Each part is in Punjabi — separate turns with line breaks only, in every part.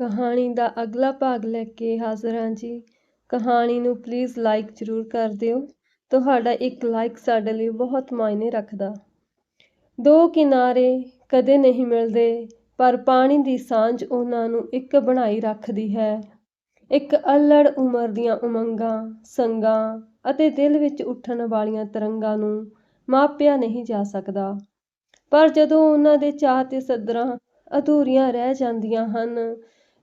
ਕਹਾਣੀ ਦਾ ਅਗਲਾ ਭਾਗ ਲੈ ਕੇ ਹਾਜ਼ਰ ਹਾਂ ਜੀ। ਕਹਾਣੀ ਨੂੰ ਪਲੀਜ਼ ਲਾਈਕ ਜ਼ਰੂਰ ਕਰ ਦਿਓ। ਤੁਹਾਡਾ ਇੱਕ ਲਾਈਕ ਸਾਡੇ ਲਈ ਬਹੁਤ ਮਾਇਨੇ ਰੱਖਦਾ। ਦੋ ਕਿਨਾਰੇ ਕਦੇ ਨਹੀਂ ਮਿਲਦੇ, ਪਰ ਪਾਣੀ ਦੀ ਸਾਂਝ ਉਹਨਾਂ ਨੂੰ ਇੱਕ ਬਣਾਈ ਰੱਖਦੀ ਹੈ। ਇੱਕ ਅਲੜ ਉਮਰ ਦੀਆਂ ਉਮੰਗਾਂ, ਸੰਗਾਂ ਅਤੇ ਦਿਲ ਵਿੱਚ ਉੱਠਣ ਵਾਲੀਆਂ ਤਰੰਗਾਂ ਨੂੰ ਮਾਪਿਆ ਨਹੀਂ ਜਾ ਸਕਦਾ। ਪਰ ਜਦੋਂ ਉਹਨਾਂ ਦੇ ਚਾਹ ਤੇ ਸੱਦਰਾਂ ਅਧੂਰੀਆਂ ਰਹਿ ਜਾਂਦੀਆਂ ਹਨ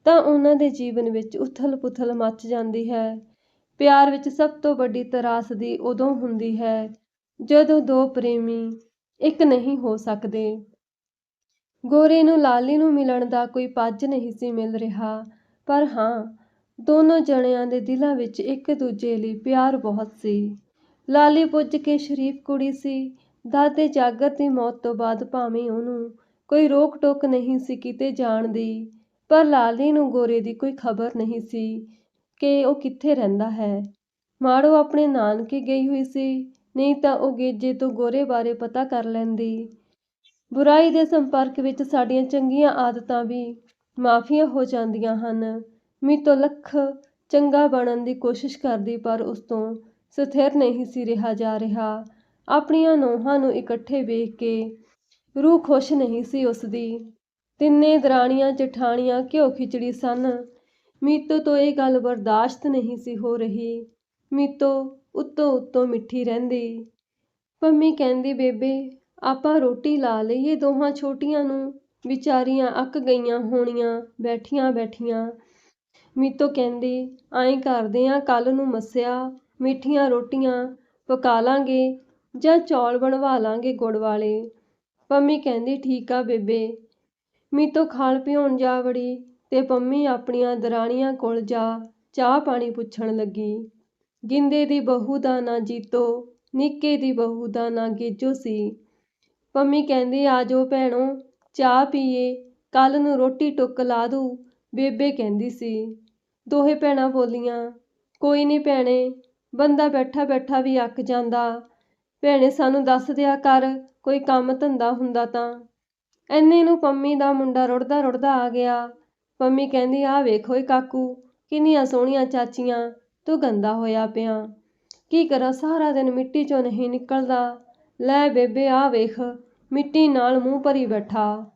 ਤਾਂ ਉਹਨਾਂ ਦੇ ਜੀਵਨ ਵਿੱਚ ਉਥਲ-ਪੁਥਲ ਮੱਚ ਜਾਂਦੀ ਹੈ। ਪਿਆਰ ਵਿੱਚ ਸਭ ਤੋਂ ਵੱਡੀ ਤਰਾਸਦੀ ਉਦੋਂ ਹੁੰਦੀ ਹੈ ਜਦੋਂ ਦੋ ਪ੍ਰੇਮੀ ਇੱਕ ਨਹੀਂ ਹੋ ਸਕਦੇ। ਗੋਰੇ ਨੂੰ ਲਾਲੀ ਨੂੰ ਮਿਲਣ ਦਾ ਕੋਈ ਪੱਜ ਨਹੀਂ ਸੀ ਮਿਲ ਰਿਹਾ, ਪਰ ਹਾਂ, ਦੋਨੋਂ ਜਣਿਆਂ ਦੇ ਦਿਲਾਂ ਵਿੱਚ ਇੱਕ ਦੂਜੇ ਲਈ ਪਿਆਰ ਬਹੁਤ ਸੀ। ਲਾਲੀ ਪੁੱਜ ਕੇ ਸ਼ਰੀਫ ਕੁੜੀ ਸੀ, ਦਾਦੇ ਜਾਗਰ ਦੀ ਮੌਤ ਤੋਂ ਬਾਅਦ ਭਾਵੇਂ ਉਹਨੂੰ ਕੋਈ ਰੋਕ ਟੋਕ ਨਹੀਂ ਸੀ ਕਿਤੇ ਜਾਣ ਦੀ ਪਰ ਲਾਲੀ ਨੂੰ ਗੋਰੇ ਦੀ ਕੋਈ ਖਬਰ ਨਹੀਂ ਸੀ ਕਿ ਉਹ ਕਿੱਥੇ ਰਹਿੰਦਾ ਹੈ। ਮਾੜੋ ਆਪਣੇ ਨਾਨਕੇ ਗਈ ਹੋਈ ਸੀ, ਨਹੀਂ ਤਾਂ ਉਹ ਗੇਜੇ ਤੋਂ ਗੋਰੇ ਬਾਰੇ ਪਤਾ ਕਰ ਲੈਂਦੀ। ਬੁਰਾਈ ਦੇ ਸੰਪਰਕ ਵਿੱਚ ਸਾਡੀਆਂ ਚੰਗੀਆਂ ਆਦਤਾਂ ਵੀ ਮਾਫੀਆਂ ਹੋ ਜਾਂਦੀਆਂ ਹਨ। ਮੀਤੋਂ ਲੱਖ ਚੰਗਾ ਬਣਨ ਦੀ ਕੋਸ਼ਿਸ਼ ਕਰਦੀ, ਪਰ ਉਸ ਤੋਂ ਸਥਿਰ ਨਹੀਂ ਸੀ ਰਿਹਾ ਜਾ ਰਿਹਾ। ਆਪਣੀਆਂ ਨੋਹਾਂ ਨੂੰ ਇਕੱਠੇ ਵੇਖ ਕੇ ਰੂਹ ਖੁਸ਼ ਨਹੀਂ ਸੀ ਉਸਦੀ। ਤਿੰਨੇ ਦਰਾਣੀਆਂ ਜਠਾਣੀਆਂ ਘਿਓ ਖਿਚੜੀ ਸਨ। ਮੀਤੋ ਤੋਂ ਇਹ ਗੱਲ ਬਰਦਾਸ਼ਤ ਨਹੀਂ ਸੀ ਹੋ ਰਹੀ। ਮੀਤੋ ਉੱਤੋਂ ਉੱਤੋਂ ਮਿੱਠੀ ਰਹਿੰਦੀ। ਪੰਮੀ ਕਹਿੰਦੀ, ਬੇਬੇ, ਆਪਾਂ ਰੋਟੀ ਲਾ ਲਈਏ ਦੋਹਾਂ ਛੋਟੀਆਂ ਨੂੰ। ਵਿਚਾਰੀਆਂ ਅੱਕ ਗਈਆਂ ਹੋਣੀਆਂ, ਬੈਠੀਆਂ ਬੈਠੀਆਂ। ਮੀਤੋ ਕਹਿੰਦੀ, ਐਂ ਕਰਦੇ ਆਂ ਕੱਲ ਨੂੰ ਮੱਸਿਆ, ਮਿੱਠੀਆਂ ਰੋਟੀਆਂ ਪਕਾ ਲਾਂਗੇ ਜਾਂ ਚੌਲ ਬਣਵਾ ਲਾਂਗੇ ਗੁੜ ਵਾਲੇ। ਪੰਮੀ ਕਹਿੰਦੀ, ਠੀਕ ਆ ਬੇਬੇ ਮੀਤੋ ਖਾਲ ਪਿਉਣ ਜਾ ਵੜੀ, ਤੇ ਪੰਮੀ ਆਪਣੀਆਂ ਦਰਾਣੀਆਂ ਕੋਲ ਜਾ, ਚਾਹ ਪਾਣੀ ਪੁੱਛਣ ਲੱਗੀ। ਗਿੰਦੇ ਦੀ ਬਹੂ ਦਾ ਨਾਂ ਜੀਤੋ, ਨਿੱਕੇ ਦੀ ਬਹੂ ਦਾ ਨਾਂ ਗੇਜੋ ਸੀ। ਪੰਮੀ ਕਹਿੰਦੀ, ਆ ਜਾਓ ਭੈਣੋ, ਚਾਹ ਪੀਏ ਕੱਲ ਨੂੰ ਰੋਟੀ ਟੁੱਕ ਲਾ ਦੂ ਬੇਬੇ ਕਹਿੰਦੀ ਸੀ। ਦੋਹੇ ਭੈਣਾਂ ਬੋਲੀਆਂ, ਕੋਈ ਨਹੀਂ ਭੈਣੇ, ਬੰਦਾ ਬੈਠਾ ਬੈਠਾ ਵੀ ਅੱਕ ਜਾਂਦਾ। ਭੈਣੇ, ਸਾਨੂੰ ਦੱਸ ਦਿਆ ਕਰ, ਕੋਈ ਕੰਮ ਧੰਦਾ ਹੁੰਦਾ ਤਾਂ। ਐਨੇ ਨੂੰ ਪੰਮੀ ਦਾ ਮੁੰਡਾ ਰੁੜਦਾ ਰੁੜਦਾ ਆ ਗਿਆ। ਪੰਮੀ ਕਹਿੰਦੀ ਆ ਵੇਖੋ ਏ ਕਾਕੂ, ਕਿੰਨੀਆਂ ਸੋਹਣੀਆਂ ਚਾਚੀਆਂ, ਤੂੰ ਗੰਦਾ ਹੋਇਆ ਪਿਆ। ਕੀ ਕਰਾਂ, ਸਾਰਾ ਦਿਨ ਮਿੱਟੀ ਚੋਂ ਨਹੀਂ ਨਿਕਲਦਾ। ਲੈ ਬੇਬੇ ਆ ਵੇਖ, ਮਿੱਟੀ ਨਾਲ ਮੂੰਹ ਭਰੀ ਬੈਠਾ।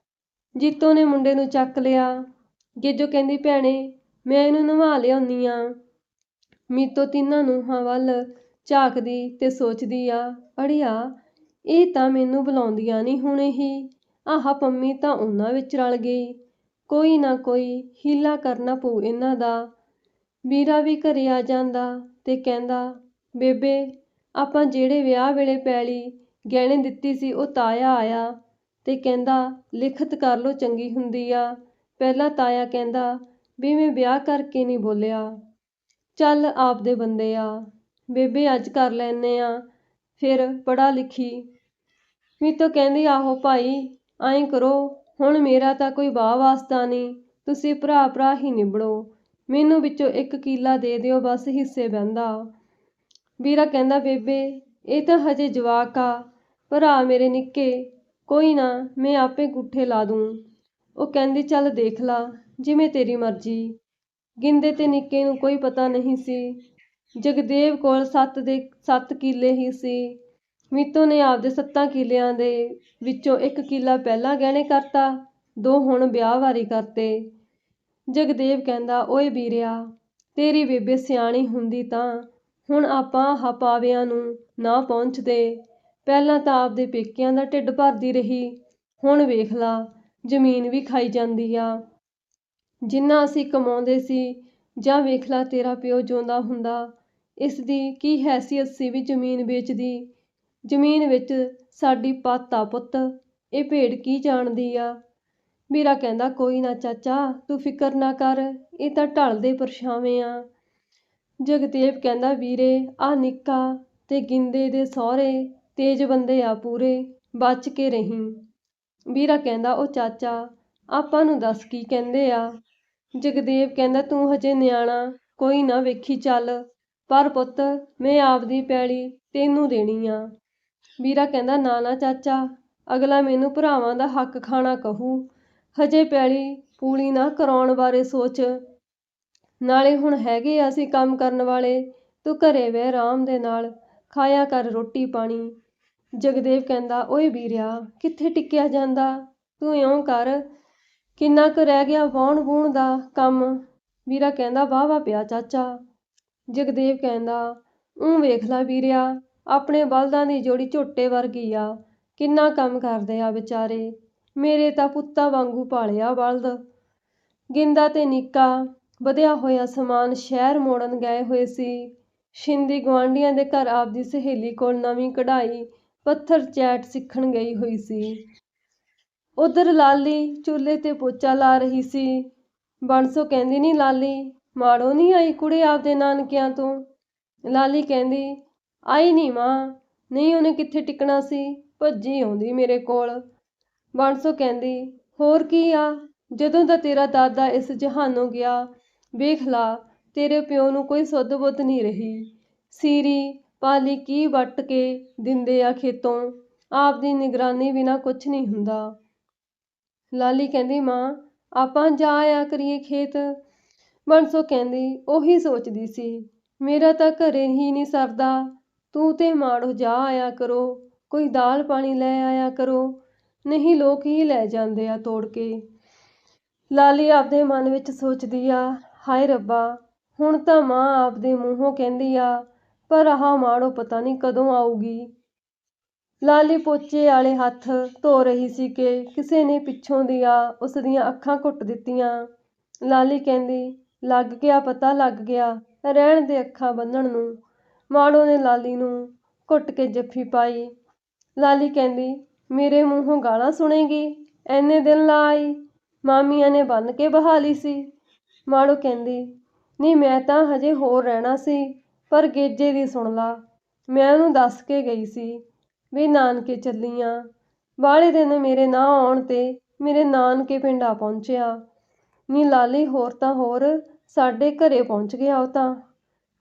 ਜੀਤੋ ਨੇ ਮੁੰਡੇ ਨੂੰ ਚੱਕ ਲਿਆ। ਗੇਜੋ ਕਹਿੰਦੀ, ਭੈਣੇ, ਮੈਂ ਇਹਨੂੰ ਨਵਾ ਲਿਆਉਣੀ ਆ। ਮੀਤੋ ਤਿੰਨਾਂ ਨੂੰਹਾਂ ਵੱਲ ਝਾਕਦੀ ਤੇ ਸੋਚਦੀ ਆ, ਅੜਿਆ, ਇਹ ਤਾਂ ਮੈਨੂੰ ਬੁਲਾਉਂਦੀਆਂ ਨਹੀਂ ਹੁਣ ਹੀ। ਆਹ ਪੰਮੀ ਤਾਂ ਉਹਨਾਂ ਵਿੱਚ ਰਲ ਗਈ। ਕੋਈ ਨਾ ਕੋਈ ਹੀਲਾ ਕਰਨਾ ਪਊ ਇਹਨਾਂ ਦਾ। ਵੀਰਾ ਵੀ ਘਰੇ ਆ ਜਾਂਦਾ ਤੇ ਕਹਿੰਦਾ, ਬੇਬੇ, ਆਪਾਂ ਜਿਹੜੇ ਵਿਆਹ ਵੇਲੇ ਪੈਲੀ ਗਹਿਣੇ ਦਿੱਤੀ ਸੀ ਉਹ ਤਾਇਆ ਆਇਆ ਤੇ ਕਹਿੰਦਾ, ਲਿਖਤ ਕਰ ਲੋ ਚੰਗੀ ਹੁੰਦੀ ਆ। ਪਹਿਲਾਂ ਤਾਇਆ ਕਹਿੰਦਾ ਵੀ ਮੈਂ ਵਿਆਹ ਕਰਕੇ ਨਹੀਂ ਬੋਲਿਆ। ਚੱਲ ਆਪਦੇ ਬੰਦੇ ਆ। ਬੇਬੇ, ਅੱਜ ਕਰ ਲੈਨੇ ਆ। ਫਿਰ ਪੜਾ ਲਿਖੀ। ਵੀ ਮੀਤੋ ਕਹਿੰਦੀ, ਆਹੋ ਭਾਈ ਐਂ ਕਰੋ, ਹੁਣ ਮੇਰਾ ਤਾਂ ਕੋਈ ਵਾਹ ਵਾਸਤਾ ਨਹੀਂ, ਤੁਸੀਂ ਭਰਾ ਭਰਾ ਹੀ ਨਿਬੜੋ। ਮੈਨੂੰ ਵਿੱਚੋਂ ਇੱਕ ਕਿੱਲਾ ਦੇ ਦਿਓ, ਬਸ ਹਿੱਸੇ ਬਹਿੰਦਾ ਵੀਰਾ ਕਹਿੰਦਾ, ਬੇਬੇ, ਇਹ ਤਾਂ ਹਜੇ ਜਵਾਕ ਆ, ਭਰਾ ਮੇਰੇ ਨਿੱਕੇ, ਕੋਈ ਨਾ, ਮੈਂ ਆਪੇ ਗੁੱਠੇ ਲਾ ਦੂੰ। ਉਹ ਕਹਿੰਦੀ, ਚੱਲ ਦੇਖ ਲਾ, ਜਿਵੇਂ ਤੇਰੀ ਮਰਜ਼ੀ। ਗਿੰਦੇ ਤੇ ਨਿੱਕੇ ਨੂੰ ਕੋਈ ਪਤਾ ਨਹੀਂ ਸੀ। ਜਗਦੇਵ ਕੋਲ ਸੱਤ ਦੇ ਸੱਤ ਕਿੱਲੇ ਹੀ ਸੀ। ਮੀਤੋ ਨੇ ਆਪਦੇ ਸੱਤਾਂ ਕਿੱਲਿਆਂ ਦੇ ਵਿੱਚੋਂ ਇੱਕ ਕਿੱਲਾ ਪਹਿਲਾਂ ਗਹਿਣੇ ਕਰਤਾ, ਦੋ ਹੁਣ ਵਿਆਹ ਵਾਰੀ ਕਰਤੇ। ਜਗਦੇਵ ਕਹਿੰਦਾ, ਓਏ ਵੀਰਿਆ, ਤੇਰੀ ਬੇਬੇ ਸਿਆਣੀ ਹੁੰਦੀ ਤਾਂ ਹੁਣ ਆਪਾਂ ਹਪਾਵਿਆਂ ਨੂੰ ਨਾ ਪਹੁੰਚਦੇ। ਪਹਿਲਾਂ ਤਾਂ ਆਪਦੇ ਪੇਕਿਆਂ ਦਾ ਢਿੱਡ ਭਰਦੀ ਰਹੀ, ਹੁਣ ਵੇਖ ਲਾ, ਜ਼ਮੀਨ ਵੀ ਖਾਈ ਜਾਂਦੀ ਆ। ਜਿੰਨਾ ਅਸੀਂ ਕਮਾਉਂਦੇ ਸੀ ਜਾਂ ਵੇਖ ਲਾ ਤੇਰਾ ਪਿਓ ਜਿਉਂਦਾ ਹੁੰਦਾ, ਇਸ ਦੀ ਕੀ ਹੈਸੀਅਤ ਸੀ ਵੀ ਜ਼ਮੀਨ ਵੇਚਦੀ ਜ਼ਮੀਨ ਵਿੱਚ ਸਾਡੀ ਪੱਤ ਆ ਪੁੱਤ, ਇਹ ਭੇਡ ਕੀ ਜਾਣਦੀ ਆ? ਵੀਰਾ ਕਹਿੰਦਾ, ਕੋਈ ਨਾ ਚਾਚਾ, ਤੂੰ ਫਿਕਰ ਨਾ ਕਰ, ਇਹ ਤਾਂ ਢਲਦੇ ਪਰਛਾਵੇਂ ਆ। ਜਗਦੇਵ ਕਹਿੰਦਾ, ਵੀਰੇ, ਆ ਨਿੱਕਾ ਤੇ ਗਿੰਦੇ ਦੇ ਸਹੁਰੇ, ਤੇਜ ਬੰਦੇ ਆ ਪੂਰੇ, ਬਚ ਕੇ ਰਹੀਂ। ਵੀਰਾ ਕਹਿੰਦਾ, ਉਹ ਚਾਚਾ, ਆਪਾਂ ਨੂੰ ਦੱਸ ਕੀ ਕਹਿੰਦੇ ਆ? ਜਗਦੇਵ ਕਹਿੰਦਾ, ਤੂੰ ਹਜੇ ਨਿਆਣਾ, ਕੋਈ ਨਾ ਵੇਖੀ ਚੱਲ, ਪਰ ਪੁੱਤ, ਮੈਂ ਆਪਦੀ ਪੈਲੀ ਤੈਨੂੰ ਦੇਣੀ ਆ। ਵੀਰਾ ਕਹਿੰਦਾ, ਨਾ ਨਾ, ਚਾਚਾ, ਅਗਲਾ ਮੈਨੂੰ ਭਰਾਵਾਂ ਦਾ ਹੱਕ ਖਾਣਾ ਕਹੂ। ਹਜੇ ਪੈਲੀ ਪੂਲੀ ਨਾ ਕਰਾਉਣ ਬਾਰੇ ਸੋਚ। ਨਾਲੇ ਹੁਣ ਹੈਗੇ ਆ ਅਸੀਂ ਕੰਮ ਕਰਨ ਵਾਲੇ, ਤੂੰ ਘਰੇ ਬਹਿ ਆਰਾਮ ਦੇ ਨਾਲ, ਖਾਇਆ ਕਰ ਰੋਟੀ ਪਾਣੀ। ਜਗਦੇਵ ਕਹਿੰਦਾ, ਓਏ ਵੀਰਿਆ, ਕਿੱਥੇ ਟਿਕਿਆ ਜਾਂਦਾ? ਤੂੰ ਇਉਂ ਕਰ, ਕਿੰਨਾ ਕੁ ਰਹਿ ਗਿਆ ਵਾਹੁਣ ਵੂਣ ਦਾ ਕੰਮ? ਵੀਰਾ ਕਹਿੰਦਾ, ਵਾਹ ਵਾਹ ਪਿਆ ਚਾਚਾ। ਜਗਦੇਵ ਕਹਿੰਦਾ ਊਂ ਵੇਖ ਲੈ ਵੀਰਿਆ ਆਪਣੇ ਬਲਦਾਂ ਦੀ ਜੋੜੀ ਝੋਟੇ ਵਰਗੀ ਆ। ਕਿੰਨਾ ਕੰਮ ਕਰਦੇ ਆ ਵਿਚਾਰੇ। ਮੇਰੇ ਤਾਂ ਪੁੱਤਾਂ ਵਾਂਗੂ ਪਾਲਿਆ ਬਲਦ। ਗਿੰਦਾ ਤੇ ਨਿੱਕਾ, ਵਧਿਆ ਹੋਇਆ ਸਮਾਨ ਸ਼ਹਿਰ ਮੋੜਨ ਗਏ ਹੋਏ ਸੀ। ਸ਼ਿੰਦੀ ਗੁਆਂਢੀਆਂ ਦੇ ਘਰ ਆਪਦੀ ਸਹੇਲੀ ਕੋਲ ਨਵੀਂ ਕਢਾਈ, ਪੱਥਰ ਚੈਟ ਸਿੱਖਣ ਗਈ ਹੋਈ ਸੀ। ਉਧਰ ਲਾਲੀ ਚੁੱਲ੍ਹੇ ਤੇ ਪੋਚਾ ਲਾ ਰਹੀ ਸੀ। ਬੰਸੋ ਕਹਿੰਦੀ ਨਹੀਂ ਲਾਲੀ, ਮਾੜੋ ਨਹੀਂ ਆਈ ਕੁੜੇ ਆਪਦੇ ਨਾਨਕਿਆਂ ਤੋਂ? ਲਾਲੀ ਕਹਿੰਦੀ ਆਈ ਨਹੀਂ ਮਾਂ। ਨਹੀਂ ਉਹਨੇ ਕਿੱਥੇ ਟਿਕਣਾ ਸੀ? ਭੱਜੀ ਆਉਂਦੀ ਮੇਰੇ ਕੋਲ। ਬੰਸੋ ਕਹਿੰਦੀ, ਹੋਰ ਕੀ ਆ? ਜਦੋਂ ਦਾ ਤੇਰਾ ਦਾਦਾ ਇਸ ਜਹਾਨੋਂ ਗਿਆ, ਵੇਖ ਲਾ, ਤੇਰੇ ਪਿਓ ਨੂੰ ਕੋਈ ਸੁੱਧ ਬੁੱਧ ਨਹੀਂ ਰਹੀ। ਸੀਰੀ ਪਾਲੀ ਕੀ ਵੱਟ ਕੇ ਦਿੰਦੇ ਆ ਖੇਤੋਂ? ਆਪ ਦੀ ਨਿਗਰਾਨੀ ਬਿਨਾ ਕੁਛ ਨਹੀਂ ਹੁੰਦਾ। ਲਾਲੀ ਕਹਿੰਦੀ, ਮਾਂ, ਆਪਾਂ ਜਾ ਆਇਆ ਕਰੀਏ ਖੇਤ। ਬੰਸੋ ਕਹਿੰਦੀ, ਉਹੀ ਸੋਚਦੀ ਸੀ। ਮੇਰਾ ਤਾਂ ਘਰੇ ਹੀ ਨਹੀਂ ਸਰਦਾ। ਤੂੰ ਤੇ ਮਾੜੋ ਜਾ ਆਇਆ ਕਰੋ, ਕੋਈ ਦਾਲ ਪਾਣੀ ਲੈ ਆਇਆ ਕਰੋ, ਨਹੀਂ ਲੋਕ ਹੀ ਲੈ ਜਾਂਦੇ ਆ ਤੋੜ ਕੇ। ਲਾਲੀ ਆਪਦੇ ਮਨ ਵਿੱਚ ਸੋਚਦੀ ਆ, ਹਾਏ ਰੱਬਾ, ਹੁਣ ਤਾਂ ਮਾਂ ਆਪਦੇ ਮੂੰਹੋਂ ਕਹਿੰਦੀ ਆ, ਪਰ ਆਹ ਮਾੜੋ ਪਤਾ ਨਹੀਂ ਕਦੋਂ ਆਊਗੀ। ਲਾਲੀ ਪੋਚੇ ਵਾਲੇ ਹੱਥ ਧੋ ਰਹੀ ਸੀ ਕਿ ਕਿਸੇ ਨੇ ਪਿੱਛੋਂ ਦੀ ਆ ਉਸ ਦੀਆਂ ਅੱਖਾਂ ਘੁੱਟ ਦਿੱਤੀਆਂ। ਲਾਲੀ ਕਹਿੰਦੀ, ਲੱਗ ਗਿਆ, ਪਤਾ ਲੱਗ ਗਿਆ, ਰਹਿਣ ਦੇ ਅੱਖਾਂ ਬੰਨਣ ਨੂੰ। ਮਾੜੋ ਨੇ ਲਾਲੀ ਨੂੰ ਘੁੱਟ ਕੇ ਜੱਫੀ ਪਾਈ। ਲਾਲੀ ਕਹਿੰਦੀ, ਮੇਰੇ ਮੂੰਹੋਂ ਗਾਲਾਂ ਸੁਣੇਗੀ? ਐਨੇ ਦਿਨ ਲਾ ਆਈ। ਮਾਮੀਆਂ ਨੇ ਬੰਨ ਕੇ ਬਹਾ ਲਈ ਸੀ। ਮਾੜੋ ਕਹਿੰਦੀ, ਨਹੀਂ, ਮੈਂ ਤਾਂ ਹਜੇ ਹੋਰ ਰਹਿਣਾ ਸੀ, ਪਰ ਗੇਜੇ ਦੀ ਸੁਣ ਲਾ। ਮੈਂ ਉਹਨੂੰ ਦੱਸ ਕੇ ਗਈ ਸੀ ਵੀ ਨਾਨਕੇ ਚੱਲੀ ਆਂ ਬਾਹਲੇ ਦਿਨ ਮੇਰੇ ਨਾ ਆਉਣ ਤੇ ਮੇਰੇ ਨਾਨਕੇ ਪਿੰਡ ਆ ਪਹੁੰਚਿਆ। ਨੀ, ਲਾਲੀ ਹੋਰ ਤਾਂ ਹੋਰ ਸਾਡੇ ਘਰੇ ਪਹੁੰਚ ਗਿਆ ਉਹ ਤਾਂ।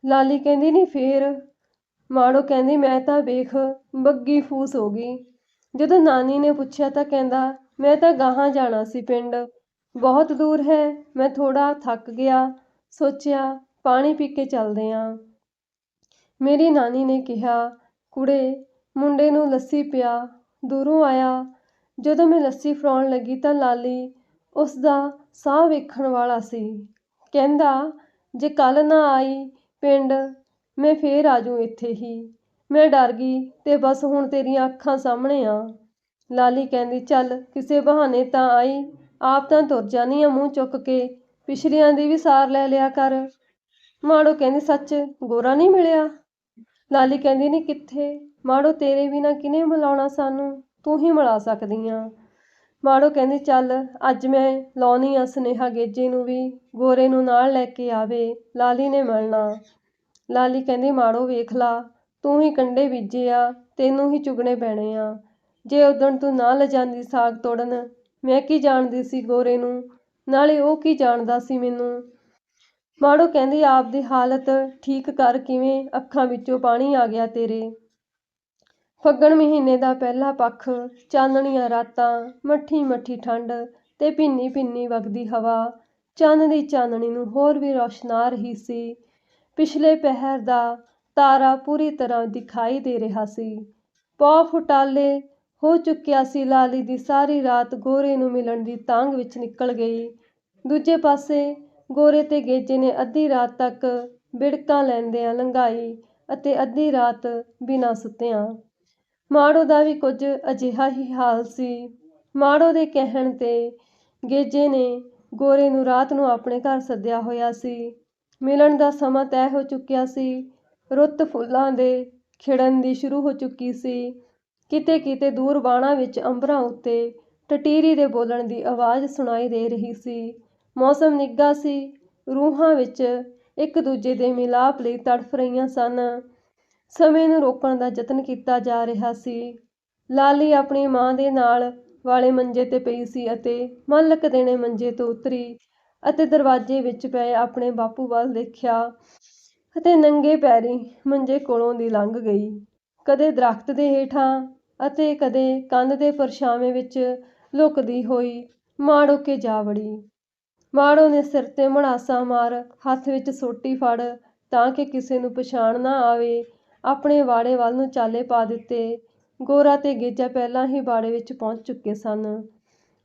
ਲਾਲੀ ਕਹਿੰਦੀ ਨਹੀਂ ਫੇਰ। ਮਾੜੋ ਕਹਿੰਦੀ ਮੈਂ ਤਾਂ ਵੇਖ ਬੱਗੀ ਫੂਸ ਹੋ ਗਈ। ਜਦੋਂ ਨਾਨੀ ਨੇ ਪੁੱਛਿਆ ਤਾਂ ਕਹਿੰਦਾ, ਮੈਂ ਤਾਂ ਗਾਹਾਂ ਜਾਣਾ ਸੀ ਪਿੰਡ। ਬਹੁਤ ਦੂਰ ਹੈ, ਮੈਂ ਥੋੜਾ ਥੱਕ ਗਿਆ। ਸੋਚਿਆ, ਪਾਣੀ ਪੀ ਕੇ ਚੱਲਦੇ ਆਂ। ਮੇਰੀ ਨਾਨੀ ਨੇ ਕਿਹਾ, ਕੁੜੇ, ਮੁੰਡੇ ਨੂੰ ਲੱਸੀ ਪਿਆ। ਦੂਰੋਂ ਆਇਆ। ਜਦੋਂ ਮੈਂ ਲੱਸੀ ਫੜਾਉਣ ਲੱਗੀ ਤਾਂ ਲਾਲੀ ਉਸ ਦਾ ਸਾਹ ਵੇਖਣ ਵਾਲਾ ਸੀ। ਕਹਿੰਦਾ, ਜੇ ਕੱਲ ਨਾ ਆਈ ਪਿੰਡ, ਮੈਂ ਫੇਰ ਜੂੰ ਇੱਥੇ ਹੀ। ਮੈਂ ਡਰ ਗਈ ਤੇ ਬਸ ਹੁਣ ਤੇਰੀਆਂ ਅੱਖਾਂ ਸਾਹਮਣੇ ਆ। ਲਾਲੀ ਕਹਿੰਦੀ, ਚੱਲ ਕਿਸੇ ਬਹਾਨੇ ਤਾਂ ਆਈ। ਆਪ ਤਾਂ ਤੁਰ ਜਾਨੀ ਆ ਮੂੰਹ ਚੁੱਕ ਕੇ। ਪਿਛਲੀਆਂ ਦੀ ਵੀ ਸਾਰ ਲੈ ਲਿਆ ਕਰ। ਮਾੜੋ ਕਹਿੰਦੀ, ਸੱਚ ਗੋਰਾ ਨਹੀਂ ਮਿਲਿਆ? ਲਾਲੀ ਕਹਿੰਦੀ, ਨਹੀਂ ਕਿੱਥੇ? ਮਾੜੋ ਤੇਰੇ ਬਿਨਾ ਕਿਨੇ ਮਿਲਾਉਣਾ ਸਾਨੂੰ? ਤੂੰ ਹੀ ਮਿਲਾ ਸਕਦੀ ਆ। ਮਾੜੋ ਕਹਿੰਦੀ, ਚੱਲ ਅੱਜ ਮੈਂ ਲਾਉਣੀ ਆ ਸੁਨੇਹਾ ਗੇਜੇ ਨੂੰ ਵੀ, ਗੋਰੇ ਨੂੰ ਨਾਲ ਲੈ ਕੇ ਆਵੇ, ਲਾਲੀ ਨੇ ਮਿਲਣਾ। ਲਾਲੀ ਕਹਿੰਦੀ, ਮਾੜੋ ਵੇਖ ਲਾ, ਤੂੰ ਹੀ ਕੰਡੇ ਬੀਜੇ ਆ, ਤੈਨੂੰ ਹੀ ਚੁਗਣੇ ਪੈਣੇ ਆ। ਜੇ ਉਦਣ ਤੂੰ ਨਾ ਲਿਜਾਂਦੀ ਸਾਗ ਤੋੜਨ, ਮੈਂ ਕੀ ਜਾਣਦੀ ਸੀ ਗੋਰੇ ਨੂੰ? ਨਾਲੇ ਉਹ ਕੀ ਜਾਣਦਾ ਸੀ ਮੈਨੂੰ? ਮਾੜੋ ਕਹਿੰਦੀ, ਆਪ ਦੀ ਹਾਲਤ ਠੀਕ ਕਰ ਕਿਵੇਂ, ਅੱਖਾਂ ਵਿੱਚੋਂ ਪਾਣੀ ਆ ਗਿਆ ਤੇਰੇ। ਫੱਗਣ ਮਹੀਨੇ ਦਾ ਪਹਿਲਾ ਪੱਖ, ਚਾਨਣੀਆਂ ਰਾਤਾਂ, ਮੱਠੀ ਮੱਠੀ ਠੰਡ ਤੇ ਭਿੰਨੀ ਭਿੰਨੀ ਵਗਦੀ ਹਵਾ। ਚੰਨ ਦੀ ਚਾਨਣੀ ਨੂੰ ਹੋਰ ਵੀ ਰੌਸ਼ਨਾ ਰਹੀ ਸੀ। ਪਿਛਲੇ ਪਹਿਰ ਦਾ ਤਾਰਾ ਪੂਰੀ ਤਰ੍ਹਾਂ ਦਿਖਾਈ ਦੇ ਰਿਹਾ ਸੀ। ਪੌ ਫੁਟਾਲੇ ਹੋ ਚੁੱਕਿਆ ਸੀ, ਲਾਲੀ ਦੀ ਸਾਰੀ ਰਾਤ ਗੋਰੇ ਨੂੰ ਮਿਲਣ ਦੀ ਤਾਂਗ ਵਿੱਚ ਨਿਕਲ ਗਈ। ਦੂਜੇ ਪਾਸੇ ਗੋਰੇ ਤੇ ਗੇਜੇ ਨੇ ਅੱਧੀ ਰਾਤ ਤੱਕ ਬਿੜਕਾਂ ਲੈਂਦਿਆਂ ਲੰਘਾਈ ਅਤੇ ਅੱਧੀ ਰਾਤ ਬਿਨਾਂ ਸੁੱਤਿਆਂ। ਮਾੜੋ ਦਾ ਵੀ ਕੁਝ ਅਜਿਹਾ ਹੀ ਹਾਲ ਸੀ। ਮਾੜੋ ਦੇ ਕਹਿਣ ਤੇ ਗੇਜੇ ਨੇ ਗੋਰੇ ਨੂੰ ਰਾਤ ਨੂੰ ਆਪਣੇ ਘਰ ਸੱਦਿਆ ਹੋਇਆ ਸੀ। ਮਿਲਣ ਦਾ ਸਮਾਂ ਤੈਅ ਹੋ ਚੁੱਕਿਆ ਸੀ। ਰੁੱਤ ਫੁੱਲਾਂ ਦੇ ਖਿੜਨ ਦੀ ਸ਼ੁਰੂ ਹੋ ਚੁੱਕੀ ਸੀ। ਕਿਤੇ ਕਿਤੇ ਦੂਰ ਬਾਣਾ ਵਿੱਚ ਅੰਬਰਾਂ ਉੱਤੇ ਟਟੀਰੀ ਦੇ ਬੋਲਣ ਦੀ ਆਵਾਜ਼ ਸੁਣਾਈ ਦੇ ਰਹੀ ਸੀ। ਮੌਸਮ ਨਿੱਘਾ ਸੀ। ਰੂਹਾਂ ਵਿੱਚ ਇੱਕ ਦੂਜੇ ਦੇ ਮਿਲਾਪ ਲਈ ਤੜਫ ਰਹੀਆਂ ਸਨ। ਸਮੇਂ ਨੂੰ ਰੋਕਣ ਦਾ ਯਤਨ ਕੀਤਾ ਜਾ ਰਿਹਾ ਸੀ। ਲਾਲੀ ਆਪਣੀ ਮਾਂ ਦੇ ਨਾਲ ਵਾਲੇ ਮੰਜੇ ਤੇ ਪਈ ਸੀ ਅਤੇ ਮਲਕ ਦੇਣੇ ਮੰਜੇ ਤੋਂ ਉਤਰੀ ਅਤੇ ਦਰਵਾਜ਼ੇ ਵਿੱਚ ਪਏ ਆਪਣੇ ਬਾਪੂ ਵੱਲ ਦੇਖਿਆ ਅਤੇ ਨੰਗੇ ਪੈਰੀ ਮੰਜੇ ਕੋਲੋਂ ਦੀ ਲੰਘ ਗਈ। ਕਦੇ ਦਰਖਤ ਦੇ ਹੇਠਾਂ ਅਤੇ ਕਦੇ ਕੰਧ ਦੇ ਪਰਛਾਵੇਂ ਵਿੱਚ ਲੁਕਦੀ ਹੋਈ ਮਾੜੋ ਕੇ ਜਾ ਵੜੀ। ਮਾੜੋ ਨੇ ਸਿਰ ਤੇ ਮੜਾਸਾ ਮਾਰ ਹੱਥ ਵਿੱਚ ਸੋਟੀ ਫੜ ਤਾਂ ਕਿ ਕਿਸੇ ਨੂੰ ਪਛਾਣ ਨਾ ਆਵੇ ਆਪਣੇ ਬਾੜੇ ਵੱਲ ਨੂੰ ਚਾਲੇ ਪਾ ਦਿੱਤੇ। ਗੋਰਾ ਤੇ ਗੇਜਾ ਪਹਿਲਾਂ ਹੀ ਬਾੜੇ ਵਿੱਚ ਪਹੁੰਚ ਚੁੱਕੇ ਸਨ।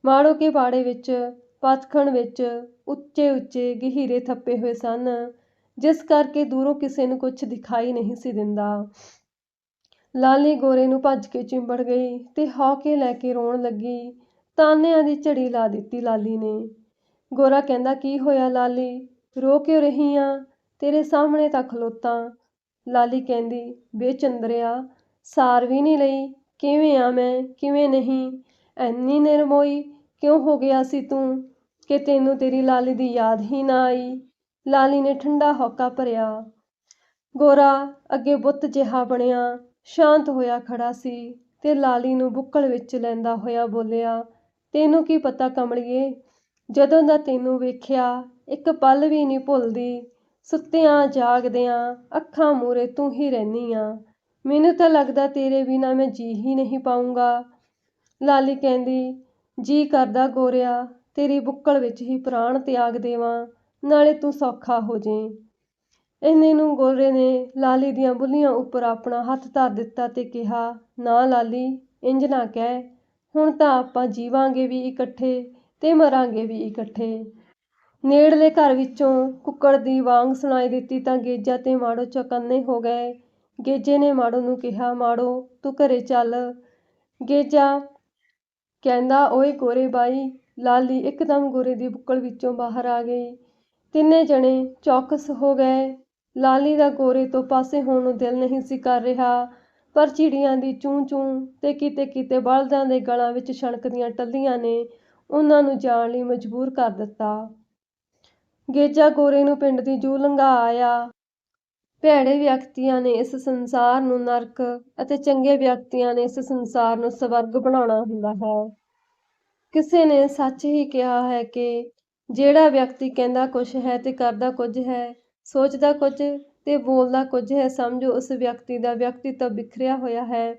ਮਾੜੋ ਕੇ ਬਾੜੇ ਵਿੱਚ ਪੱਤਖਣ ਵਿੱਚ ਉੱਚੇ ਉੱਚੇ ਗਹੀਰੇ ਥੱਪੇ ਹੋਏ ਸਨ, ਜਿਸ ਕਰਕੇ ਦੂਰੋਂ ਕਿਸੇ ਨੂੰ ਕੁਝ ਦਿਖਾਈ ਨਹੀਂ ਸੀ ਦਿੰਦਾ। ਲਾਲੀ ਗੋਰੇ ਨੂੰ ਭੱਜ ਕੇ ਚਿੰਬੜ ਗਈ ਤੇ ਹੌਕੇ ਲੈ ਕੇ ਰੋਣ ਲੱਗੀ। ਤਾਨਿਆਂ ਦੀ ਝੜੀ ਲਾ ਦਿੱਤੀ ਲਾਲੀ ਨੇ। ਗੋਰਾ ਕਹਿੰਦਾ, ਕੀ ਹੋਇਆ ਲਾਲੀ? ਰੋ ਕਿਉਂ ਰਹੀ ਆ? ਤੇਰੇ ਸਾਹਮਣੇ ਤਾਂ ਖਲੋਤਾ। ਲਾਲੀ ਕਹਿੰਦੀ ਵੇ ਚੰਦਰਿਆ, ਸਾਰ ਵੀ ਨਹੀਂ ਲਈ। ਕਿਵੇਂ ਆ ਮੈਂ? ਕਿਵੇਂ ਨਹੀਂ? ਐਨੀ ਨਿਰਮੋਈ ਕਿਉਂ ਹੋ ਗਿਆ ਸੀ ਤੂੰ? ਕਿ ਤੈਨੂੰ ਤੇਰੀ ਲਾਲੀ ਦੀ ਯਾਦ ਹੀ ਨਾ ਆਈ? ਲਾਲੀ ਨੇ ਠੰਡਾ ਹੌਕਾ ਭਰਿਆ। ਗੋਰਾ, ਅੱਗੇ ਬੁੱਤ ਜਿਹਾ ਬਣਿਆ। ਸ਼ਾਂਤ ਹੋਇਆ ਖੜਾ ਸੀ ਤੇ ਲਾਲੀ ਨੂੰ ਬੁੱਕਲ ਵਿੱਚ ਲੈਂਦਾ ਹੋਇਆ ਬੋਲਿਆ, ਤੈਨੂੰ ਕੀ ਪਤਾ ਕਮਲੀਏ? ਜਦੋਂ ਦਾ ਤੈਨੂੰ ਵੇਖਿਆ, ਇੱਕ ਪਲ ਵੀ ਨਹੀਂ ਭੁੱਲਦੀ। ਸੁੱਤਿਆਂ ਜਾਗਦਿਆਂ ਅੱਖਾਂ ਮੂਰੇ ਤੂੰ ਹੀ ਰਹਿਨੀ ਆ। ਮੈਨੂੰ ਤਾਂ ਲੱਗਦਾ ਤੇਰੇ ਬਿਨਾ ਮੈਂ ਜੀ ਹੀ ਨਹੀਂ ਪਾਉਂਗਾ ਲਾਲੀ ਕਹਿੰਦੀ, ਜੀ ਕਰਦਾ ਗੋਰਿਆ, ਤੇਰੀ ਬੁੱਕਲ ਵਿੱਚ ਹੀ ਪ੍ਰਾਣ ਤਿਆਗ ਦੇਵਾਂ, ਨਾਲੇ ਤੂੰ ਸੌਖਾ ਹੋ ਜੇ। ਇੰਨੇ ਨੂੰ ਗੋਰੇ ਨੇ ਲਾਲੀ ਦੀਆਂ ਬੁੱਲੀਆਂ ਉੱਪਰ ਆਪਣਾ ਹੱਥ ਧਰ ਦਿੱਤਾ ਤੇ ਕਿਹਾ, ਨਾ ਲਾਲੀ ਇੰਜ ਨਾ ਕਹਿ, ਹੁਣ ਤਾਂ ਆਪਾਂ ਜੀਵਾਂਗੇ ਵੀ ਇਕੱਠੇ ਤੇ ਮਰਾਂਗੇ ਵੀ ਇਕੱਠੇ। ਨੇੜਲੇ ਘਰ ਵਿੱਚੋਂ ਕੁੱਕੜ ਦੀ ਵਾਂਗ ਸੁਣਾਈ ਦਿੱਤੀ ਤਾਂ ਗੇਜਾ ਤੇ ਮਾੜੋ ਚੌਕੰਨੇ ਹੋ ਗਏ। ਗੇਜੇ ਨੇ ਮਾੜੋ ਨੂੰ ਕਿਹਾ, ਮਾੜੋ, ਤੂੰ ਘਰੇ ਚੱਲ। ਗੇਜਾ ਕਹਿੰਦਾ, ਓਏ ਗੋਰੇ ਬਾਈ, ਲਾਲੀ ਇੱਕਦਮ ਗੋਰੇ ਦੀ ਬੁੱਕਲ ਵਿੱਚੋਂ ਬਾਹਰ ਆ ਗਈ। ਤਿੰਨੇ ਜਣੇ ਚੌਕਸ ਹੋ ਗਏ। ਲਾਲੀ ਦਾ ਗੋਰੇ ਤੋਂ ਪਾਸੇ ਹੋਣ ਨੂੰ ਦਿਲ ਨਹੀਂ ਸੀ ਕਰ ਰਿਹਾ, ਪਰ ਚਿੜੀਆਂ ਦੀ ਚੂੰ ਚੂੰ ਤੇ ਕਿਤੇ ਕਿਤੇ ਬਲਦਾਂ ਦੇ ਗਲਾਂ ਵਿੱਚ ਛਣਕਦੀਆਂ ਟੱਲੀਆਂ ਨੇ ਉਹਨਾਂ ਨੂੰ ਜਾਣ ਲਈ ਮਜਬੂਰ ਕਰ ਦਿੱਤਾ। ਗੇਜਾ ਗੋਰੇ ਨੂੰ ਪਿੰਡ ਦੀ ਜੂ ਲੰਘਾ ਆਇਆ। ਭੈੜੇ ਵਿਅਕਤੀਆਂ ਨੇ ਇਸ ਸੰਸਾਰ ਨੂੰ ਨਰਕ ਅਤੇ ਚੰਗੇ ਵਿਅਕਤੀਆਂ ਨੇ ਇਸ ਸੰਸਾਰ ਨੂੰ ਸਵਰਗ ਬਣਾਉਣਾ ਹੁੰਦਾ ਹੈ। ਕਿਸੇ ਨੇ ਸੱਚ ਹੀ ਕਿਹਾ ਹੈ ਕਿ ਜਿਹੜਾ ਵਿਅਕਤੀ ਕਹਿੰਦਾ ਕੁਝ ਹੈ ਤੇ ਕਰਦਾ ਕੁਝ ਹੈ, ਸੋਚਦਾ ਕੁਝ ਤੇ ਬੋਲਦਾ ਕੁਝ ਹੈ, ਸਮਝੋ ਉਸ ਵਿਅਕਤੀ ਦਾ ਵਿਅਕਤੀਤਵ ਬਿਖਰਿਆ ਹੋਇਆ ਹੈ।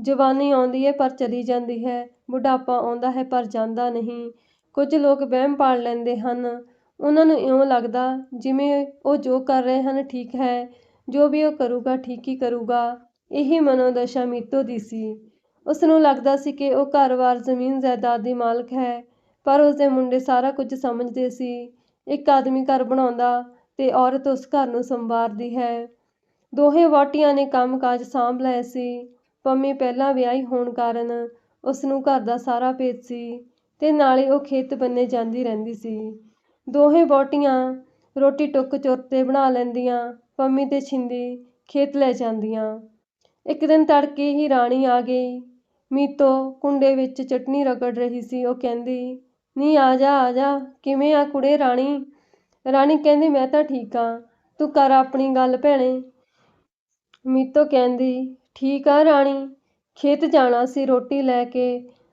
ਜਵਾਨੀ ਆਉਂਦੀ ਹੈ ਪਰ ਚਲੀ ਜਾਂਦੀ ਹੈ, ਬੁਢਾਪਾ ਆਉਂਦਾ ਹੈ ਪਰ ਜਾਂਦਾ ਨਹੀਂ। ਕੁਝ ਲੋਕ ਵਹਿਮ ਪਾਲ ਲੈਂਦੇ ਹਨ ਉਹਨਾਂ ਨੂੰ ਇਉਂ ਲੱਗਦਾ ਜਿਵੇਂ ਉਹ ਜੋ ਕਰ ਰਹੇ ਹਨ ਠੀਕ ਹੈ, ਜੋ ਵੀ ਉਹ ਕਰੂਗਾ ਠੀਕ ਹੀ ਕਰੂਗਾ। ਇਹੀ ਮਨੋਦਸ਼ਾ ਮੀਤੋ ਦੀ ਸੀ। ਉਸ ਨੂੰ ਲੱਗਦਾ ਸੀ ਕਿ ਉਹ ਘਰ-ਬਾਰ ਜ਼ਮੀਨ ਜਾਇਦਾਦ ਦੀ ਮਾਲਕ ਹੈ, ਪਰ ਉਸਦੇ ਮੁੰਡੇ ਸਾਰਾ ਕੁਝ ਸਮਝਦੇ ਸੀ। ਇੱਕ ਆਦਮੀ ਘਰ ਬਣਾਉਂਦਾ ਤੇ ਔਰਤ ਉਸ ਘਰ ਨੂੰ ਸੰਵਾਰਦੀ ਹੈ। ਦੋਹੇ ਵਹੁਟੀਆਂ ਨੇ ਕੰਮ-ਕਾਜ ਸਾਂਭ ਲਏ ਸੀ। ਪੰਮੀ ਪਹਿਲਾਂ ਵਿਆਹੀ ਹੋਣ ਕਾਰਨ ਉਸ ਨੂੰ ਘਰ ਦਾ ਸਾਰਾ ਭੇਤ ਸੀ ਤੇ ਨਾਲੇ ਉਹ ਖੇਤ ਬੰਨੇ ਜਾਂਦੀ ਰਹਿੰਦੀ ਸੀ। ਦੋਹੇ ਵਹੁਟੀਆਂ ਰੋਟੀ ਟੁੱਕ ਚੁਰ 'ਤੇ ਬਣਾ ਲੈਂਦੀਆਂ, ਪੰਮੀ ਤੇ ਛਿੰਦੀ ਖੇਤ ਲੈ ਜਾਂਦੀਆਂ। ਇੱਕ ਦਿਨ ਤੜਕੇ ਹੀ ਰਾਣੀ ਆ ਗਈ। ਮੀਤੋ ਕੁੰਡੇ ਵਿੱਚ ਚਟਨੀ ਰਗੜ ਰਹੀ ਸੀ। ਉਹ ਕਹਿੰਦੀ, ਨੀ, ਆ ਜਾ ਆ ਜਾ, ਕਿਵੇਂ ਆ ਕੁੜੇ ਰਾਣੀ? ਰਾਣੀ ਕਹਿੰਦੀ, ਮੈਂ ਤਾਂ ਠੀਕ ਆ, ਤੂੰ ਕਰ ਆਪਣੀ ਗੱਲ ਭੈਣੇ। ਮੀਤੋ ਕਹਿੰਦੀ, ਠੀਕ ਆ ਰਾਣੀ, ਖੇਤ ਜਾਣਾ ਸੀ ਰੋਟੀ ਲੈ ਕੇ।